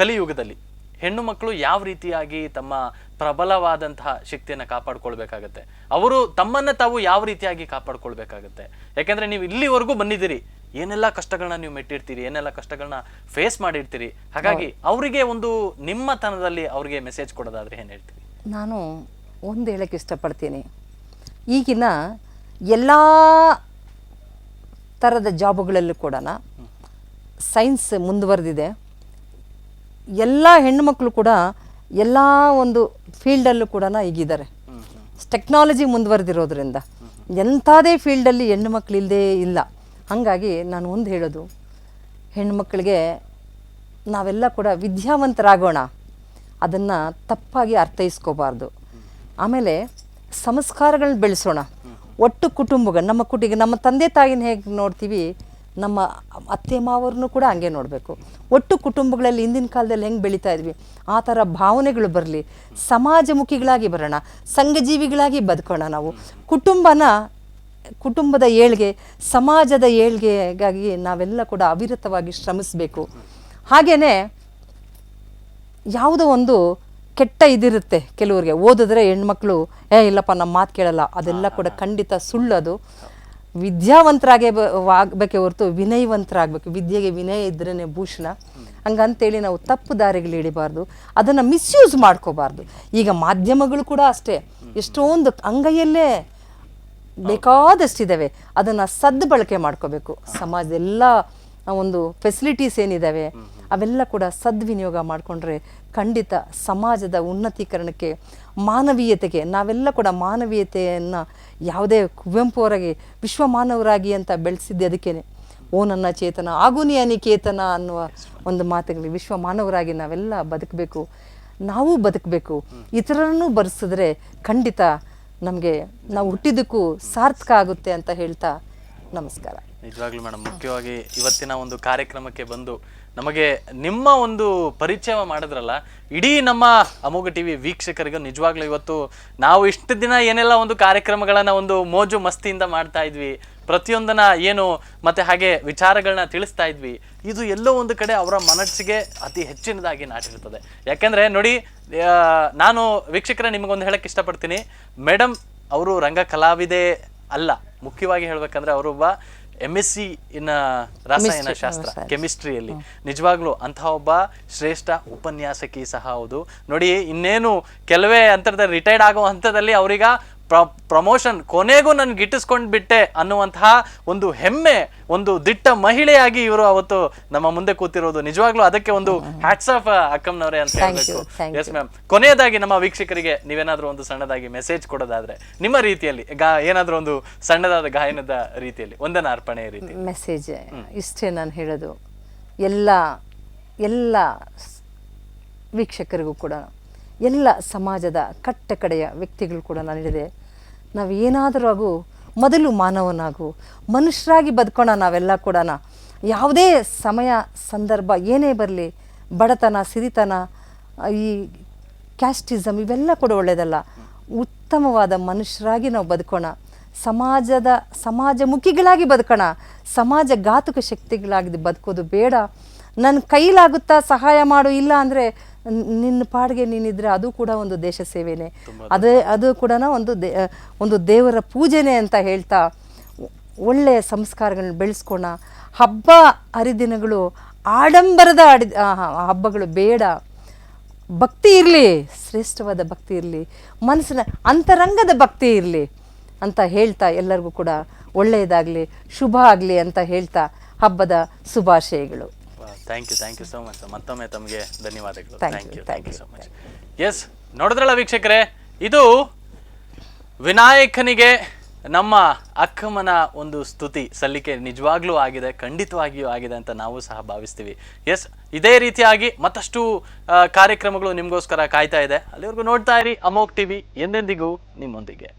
ಕಲಿಯುಗದಲ್ಲಿ ಹೆಣ್ಣು ಮಕ್ಕಳು ಯಾವ ರೀತಿಯಾಗಿ ತಮ್ಮ ಪ್ರಬಲವಾದಂತಹ ಶಕ್ತಿಯನ್ನ ಕಾಪಾಡ್ಕೊಳ್ಬೇಕಾಗತ್ತೆ? ಅವರು ತಮ್ಮನ್ನ ತಾವು ಯಾವ ರೀತಿಯಾಗಿ ಕಾಪಾಡ್ಕೊಳ್ಬೇಕಾಗತ್ತೆ? ಯಾಕಂದ್ರೆ ನೀವು ಇಲ್ಲಿವರೆಗೂ ಬಂದಿದ್ದೀರಿ ಏನೆಲ್ಲ ಕಷ್ಟಗಳನ್ನ ನೀವು ಮೆಟ್ಟಿರ್ತೀರಿ ಏನೆಲ್ಲ ಕಷ್ಟಗಳನ್ನ ಫೇಸ್ ಮಾಡಿರ್ತೀರಿ ಹಾಗಾಗಿ ಅವರಿಗೆ ಒಂದು ನಿಮ್ಮತನದಲ್ಲಿ ಅವರಿಗೆ ಮೆಸೇಜ್ ಕೊಡೋದಾದ್ರೆ ಏನ್ ಹೇಳ್ತೀರಿ? ನಾನು ಒಂದು ಹೇಳಕ್ಕೆ ಇಷ್ಟಪಡ್ತೀನಿ. ಈಗಿನ ಎಲ್ಲ ಥರದ ಜಾಬುಗಳಲ್ಲೂ ಕೂಡ ಸೈನ್ಸ್ ಮುಂದುವರೆದಿದೆ. ಎಲ್ಲ ಹೆಣ್ಣುಮಕ್ಕಳು ಕೂಡ ಎಲ್ಲ ಒಂದು ಫೀಲ್ಡಲ್ಲೂ ಕೂಡ ಈಗಿದ್ದಾರೆ. ಟೆಕ್ನಾಲಜಿ ಮುಂದುವರೆದಿರೋದ್ರಿಂದ ಎಂಥದೇ ಫೀಲ್ಡಲ್ಲಿ ಹೆಣ್ಣು ಮಕ್ಕಳಿಲ್ಲದೇ ಇಲ್ಲ. ಹಾಗಾಗಿ ನಾನು ಒಂದು ಹೇಳೋದು ಹೆಣ್ಣುಮಕ್ಕಳಿಗೆ ನಾವೆಲ್ಲ ಕೂಡ ವಿದ್ಯಾವಂತರಾಗೋಣ. ಅದನ್ನು ತಪ್ಪಾಗಿ ಅರ್ಥೈಸ್ಕೋಬಾರ್ದು. ಆಮೇಲೆ ಸಂಸ್ಕಾರಗಳನ್ನ ಬೆಳೆಸೋಣ. ಒಟ್ಟು ಕುಟುಂಬಗ ನಮ್ಮ ಕುಟಿಗೆ, ನಮ್ಮ ತಂದೆ ತಾಯಿನ ಹೇಗೆ ನೋಡ್ತೀವಿ, ನಮ್ಮ ಅತ್ತೆ ಮಾವರನ್ನು ಕೂಡ ಹಂಗೆ ನೋಡಬೇಕು. ಒಟ್ಟು ಕುಟುಂಬಗಳಲ್ಲಿ ಹಿಂದಿನ ಕಾಲದಲ್ಲಿ ಹೆಂಗೆ ಬೆಳೀತಾ ಇದ್ವಿ, ಆ ಥರ ಭಾವನೆಗಳು ಬರಲಿ. ಸಮಾಜಮುಖಿಗಳಾಗಿ ಬರೋಣ, ಸಂಘಜೀವಿಗಳಾಗಿ ಬದುಕೋಣ ನಾವು. ಕುಟುಂಬನ, ಕುಟುಂಬದ ಏಳ್ಗೆ, ಸಮಾಜದ ಏಳ್ಗೆಗಾಗಿ ನಾವೆಲ್ಲ ಕೂಡ ಅವಿರತವಾಗಿ ಶ್ರಮಿಸಬೇಕು. ಹಾಗೆಯೇ ಯಾವುದೋ ಒಂದು ಕೆಟ್ಟ ಇದಿರುತ್ತೆ ಕೆಲವ್ರಿಗೆ. ಓದಿದ್ರೆ ಹೆಣ್ಮಕ್ಳು ಏ ಇಲ್ಲಪ್ಪ ನಮ್ಮ ಮಾತು ಕೇಳಲ್ಲ. ಅದೆಲ್ಲ ಕೂಡ ಖಂಡಿತ ಸುಳ್ಳದು. ವಿದ್ಯಾವಂತರಾಗೇ ಬ ಆಗಬೇಕೆ ಹೊರತು ವಿನಯವಂತರಾಗಬೇಕು. ವಿದ್ಯೆಗೆ ವಿನಯ ಇದ್ರೇ ಭೂಷಣ. ಹಂಗಂತೇಳಿ ನಾವು ತಪ್ಪು ದಾರಿಗಳು ಹಿಡಿಬಾರ್ದು. ಅದನ್ನು ಮಿಸ್ಯೂಸ್ ಮಾಡ್ಕೋಬಾರ್ದು. ಈಗ ಮಾಧ್ಯಮಗಳು ಕೂಡ ಅಷ್ಟೇ. ಎಷ್ಟೊಂದು ಅಂಗೈಯಲ್ಲೇ ಬೇಕಾದಷ್ಟಿದ್ದಾವೆ ಅದನ್ನು ಸದ್ಬಳಕೆ ಬಳಕೆ ಮಾಡ್ಕೋಬೇಕು ಸಮಾಜದ ಎಲ್ಲ ಒಂದು ಫೆಸಿಲಿಟೀಸ್ ಏನಿದ್ದಾವೆ ಅವೆಲ್ಲ ಕೂಡ ಸದ್ವಿನಿಯೋಗ ಮಾಡಿಕೊಂಡ್ರೆ ಖಂಡಿತ ಸಮಾಜದ ಉನ್ನತೀಕರಣಕ್ಕೆ ಮಾನವೀಯತೆಗೆ, ನಾವೆಲ್ಲ ಕೂಡ ಮಾನವೀಯತೆಯನ್ನು ಯಾವುದೇ ಕುವೆಂಪು ಅವರಾಗಿ, ವಿಶ್ವ ಮಾನವರಾಗಿ ಅಂತ ಬೆಳೆಸಿದ್ದೆ ಅದಕ್ಕೇನೆ. ಓ ನನ್ನ ಚೇತನ, ಆಗು ನೀ ಅನಿಕೇತನ ಅನ್ನುವ ಒಂದು ಮಾತುಗಳಿಗೆ ವಿಶ್ವ ಮಾನವರಾಗಿ ನಾವೆಲ್ಲ ಬದುಕಬೇಕು, ನಾವು ಬದುಕಬೇಕು. ಇತರರನ್ನು ಬರೆಸಿದ್ರೆ ಖಂಡಿತ ನಮಗೆ ನಾವು ಹುಟ್ಟಿದ್ದಕ್ಕೂ ಸಾರ್ಥಕ ಆಗುತ್ತೆ ಅಂತ ಹೇಳ್ತಾ ನಮಸ್ಕಾರ. ನಿಜವಾಗ್ಲೂ ಮೇಡಮ್, ಮುಖ್ಯವಾಗಿ ಇವತ್ತಿನ ಒಂದು ಕಾರ್ಯಕ್ರಮಕ್ಕೆ ಬಂದು ನಮಗೆ ನಿಮ್ಮ ಒಂದು ಪರಿಚಯ ಮಾಡಿದ್ರಲ್ಲ, ಇಡೀ ನಮ್ಮ ಅಮೋಘ ಟಿವಿ ವೀಕ್ಷಕರಿಗೂ ನಿಜವಾಗ್ಲೂ ಇವತ್ತು ನಾವು ಇಷ್ಟು ದಿನ ಏನೆಲ್ಲ ಒಂದು ಕಾರ್ಯಕ್ರಮಗಳನ್ನ ಒಂದು ಮೋಜು ಮಸ್ತಿಯಿಂದ ಮಾಡ್ತಾ ಇದ್ವಿ, ಪ್ರತಿಯೊಂದನ್ನ ಏನು ಮತ್ತೆ ಹಾಗೆ ವಿಚಾರಗಳನ್ನ ತಿಳಿಸ್ತಾ ಇದ್ವಿ, ಇದು ಎಲ್ಲೋ ಒಂದು ಕಡೆ ಅವರ ಮನಸ್ಸಿಗೆ ಅತಿ ಹೆಚ್ಚಿನದಾಗಿ ನಾಟಿರುತ್ತದೆ. ಯಾಕೆಂದ್ರೆ ನೋಡಿ ನಾನು ವೀಕ್ಷಕರ ನಿಮಗೊಂದು ಹೇಳಕ್ ಇಷ್ಟಪಡ್ತೀನಿ ಮೇಡಮ್ ಅವರು ರಂಗ ಕಲಾವಿದೆ ಅಲ್ಲ, ಮುಖ್ಯವಾಗಿ ಹೇಳ್ಬೇಕಂದ್ರೆ ಅವರೊಬ್ಬ ಎಂ ಎಸ್ ಸಿ ಇನ್ ರಸಾಯನ ಶಾಸ್ತ್ರ ಕೆಮಿಸ್ಟ್ರಿಯಲ್ಲಿ. ನಿಜವಾಗ್ಲೂ ಅಂತಹ ಒಬ್ಬ ಶ್ರೇಷ್ಠ ಉಪನ್ಯಾಸಕಿ ಸಹ ಹೌದು. ನೋಡಿ ಇನ್ನೇನು ಕೆಲವೇ ಅಂತರದಲ್ಲಿ ರಿಟೈರ್ಡ್ ಆಗೋ ಹಂತದಲ್ಲಿ ಅವರೀಗ ಪ್ರಮೋಷನ್ ಕೊನೆಗೂ ನನ್ಗೆ ಗಿಟ್ಟಿಸ್ಕೊಂಡು ಬಿಟ್ಟೆ ಅನ್ನುವಂತಹ ಒಂದು ಹೆಮ್ಮೆ ಒಂದು ದಿಟ್ಟ ಮಹಿಳೆಯಾಗಿ ಇವರು ಅವತ್ತು ನಮ್ಮ ಮುಂದೆ ಕೂತಿರೋದು. ನಿಜವಾಗ್ಲೂ ಅದಕ್ಕೆ ಒಂದು ಹ್ಯಾಟ್ಸ್ ಆಫ್ ಅಕ್ಕಮ್ನವರೇ ಅಂತ ಹೇಳಬೇಕು. ಹೇಳ್ಬೇಕು ಎಸ್ ಮ್ಯಾಮ್ ಕೊನೆಯದಾಗಿ ನಮ್ಮ ವೀಕ್ಷಕರಿಗೆ ನೀವೇನಾದ್ರೂ ಒಂದು ಸಣ್ಣದಾಗಿ ಮೆಸೇಜ್ ಕೊಡೋದಾದ್ರೆ ನಿಮ್ಮ ರೀತಿಯಲ್ಲಿ ಗಾ ಏನಾದ್ರೂ ಒಂದು ಸಣ್ಣದಾದ ಗಾಯನದ ರೀತಿಯಲ್ಲಿ ಒಂದನ ಅರ್ಪಣೆ ರೀತಿ ಮೆಸೇಜ್ ಇಷ್ಟೇ ನಾನು ಹೇಳೋದು. ಎಲ್ಲ ಎಲ್ಲ ವೀಕ್ಷಕರಿಗೂ ಕೂಡ ಎಲ್ಲ ಸಮಾಜದ ಕಟ್ಟ ಕಡೆಯ ವ್ಯಕ್ತಿಗಳು ಕೂಡ ನಾನು ಹೇಳಿದೆ ನಾವು ಏನಾದರೂ ಆಗು, ಮೊದಲು ಮಾನವನಾಗು, ಮನುಷ್ಯರಾಗಿ ಬದುಕೋಣ ನಾವೆಲ್ಲ ಕೂಡ ಯಾವುದೇ ಸಮಯ, ಸಂದರ್ಭ, ಏನೇ ಬರಲಿ, ಬಡತನ, ಸಿರಿತನ, ಈ ಕ್ಯಾಸ್ಟಿಸಮ್ ಇವೆಲ್ಲ ಕೂಡ ಒಳ್ಳೆಯದಲ್ಲ ಉತ್ತಮವಾದ ಮನುಷ್ಯರಾಗಿ ನಾವು ಬದುಕೋಣ. ಸಮಾಜದ ಸಮಾಜಮುಖಿಗಳಾಗಿ ಬದುಕೋಣ. ಸಮಾಜ ಘಾತುಕ ಶಕ್ತಿಗಳಾಗಿ ಬದುಕೋದು ಬೇಡ. ನನ್ನ ಕೈಲಾಗುತ್ತಾ ಸಹಾಯ ಮಾಡು, ಇಲ್ಲ ಅಂದರೆ ನಿನ್ನ ಪಾಡಿಗೆ ನೀನಿದ್ರೆ ಅದು ಕೂಡ ಒಂದು ದೇಶ ಸೇವೆನೇ. ಅದೇ ಅದು ಕೂಡ ಒಂದು ದೇ ಒಂದು ದೇವರ ಪೂಜೆನೆ ಅಂತ ಹೇಳ್ತಾ ಒಳ್ಳೆಯ ಸಂಸ್ಕಾರಗಳನ್ನ ಬೆಳೆಸ್ಕೋಣ. ಹಬ್ಬ ಹರಿದಿನಗಳು ಆಡಂಬರದ ಅಡಿ ಹಬ್ಬಗಳು ಬೇಡ. ಭಕ್ತಿ ಇರಲಿ ಶ್ರೇಷ್ಠವಾದ ಭಕ್ತಿ ಇರಲಿ ಮನಸ್ಸಿನ ಅಂತರಂಗದ ಭಕ್ತಿ ಇರಲಿ ಅಂತ ಹೇಳ್ತಾ ಎಲ್ಲರಿಗೂ ಕೂಡ ಒಳ್ಳೆಯದಾಗಲಿ ಶುಭ ಆಗಲಿ ಅಂತ ಹೇಳ್ತಾ ಹಬ್ಬದ ಶುಭಾಶಯಗಳು. Thank you thank you so much ಮತ್ತೊಮ್ಮೆ ತಮಗೆ ಧನ್ಯವಾದಗಳು. Thank you thank you so so much yes ನೋಡಿದ್ರಲ್ಲ ವೀಕ್ಷಕರೇ? ಇದು ವಿನಾಯಕನಿಗೆ ನಮ್ಮ ಅಕ್ಕಮ್ಮನ ಒಂದು ಸ್ತುತಿ ಸಲ್ಲಿಕೆ ನಿಜವಾಗ್ಲೂ ಆಗಿದೆ ಖಂಡಿತವಾಗಿಯೂ ಆಗಿದೆ ಅಂತ ನಾವು ಸಹ ಭಾವಿಸ್ತೀವಿ. ಎಸ್ ಇದೇ ರೀತಿಯಾಗಿ ಮತ್ತಷ್ಟು ಕಾರ್ಯಕ್ರಮಗಳು ನಿಮಗೋಸ್ಕರ ಕಾಯ್ತಾ ಇದೆ. ಅಲ್ಲಿವರೆಗೂ ನೋಡ್ತಾ ಇರಿ ಅಮೋಕ್ ಟಿವಿ ಎಂದೆಂದಿಗೂ ನಿಮ್ಮೊಂದಿಗೆ.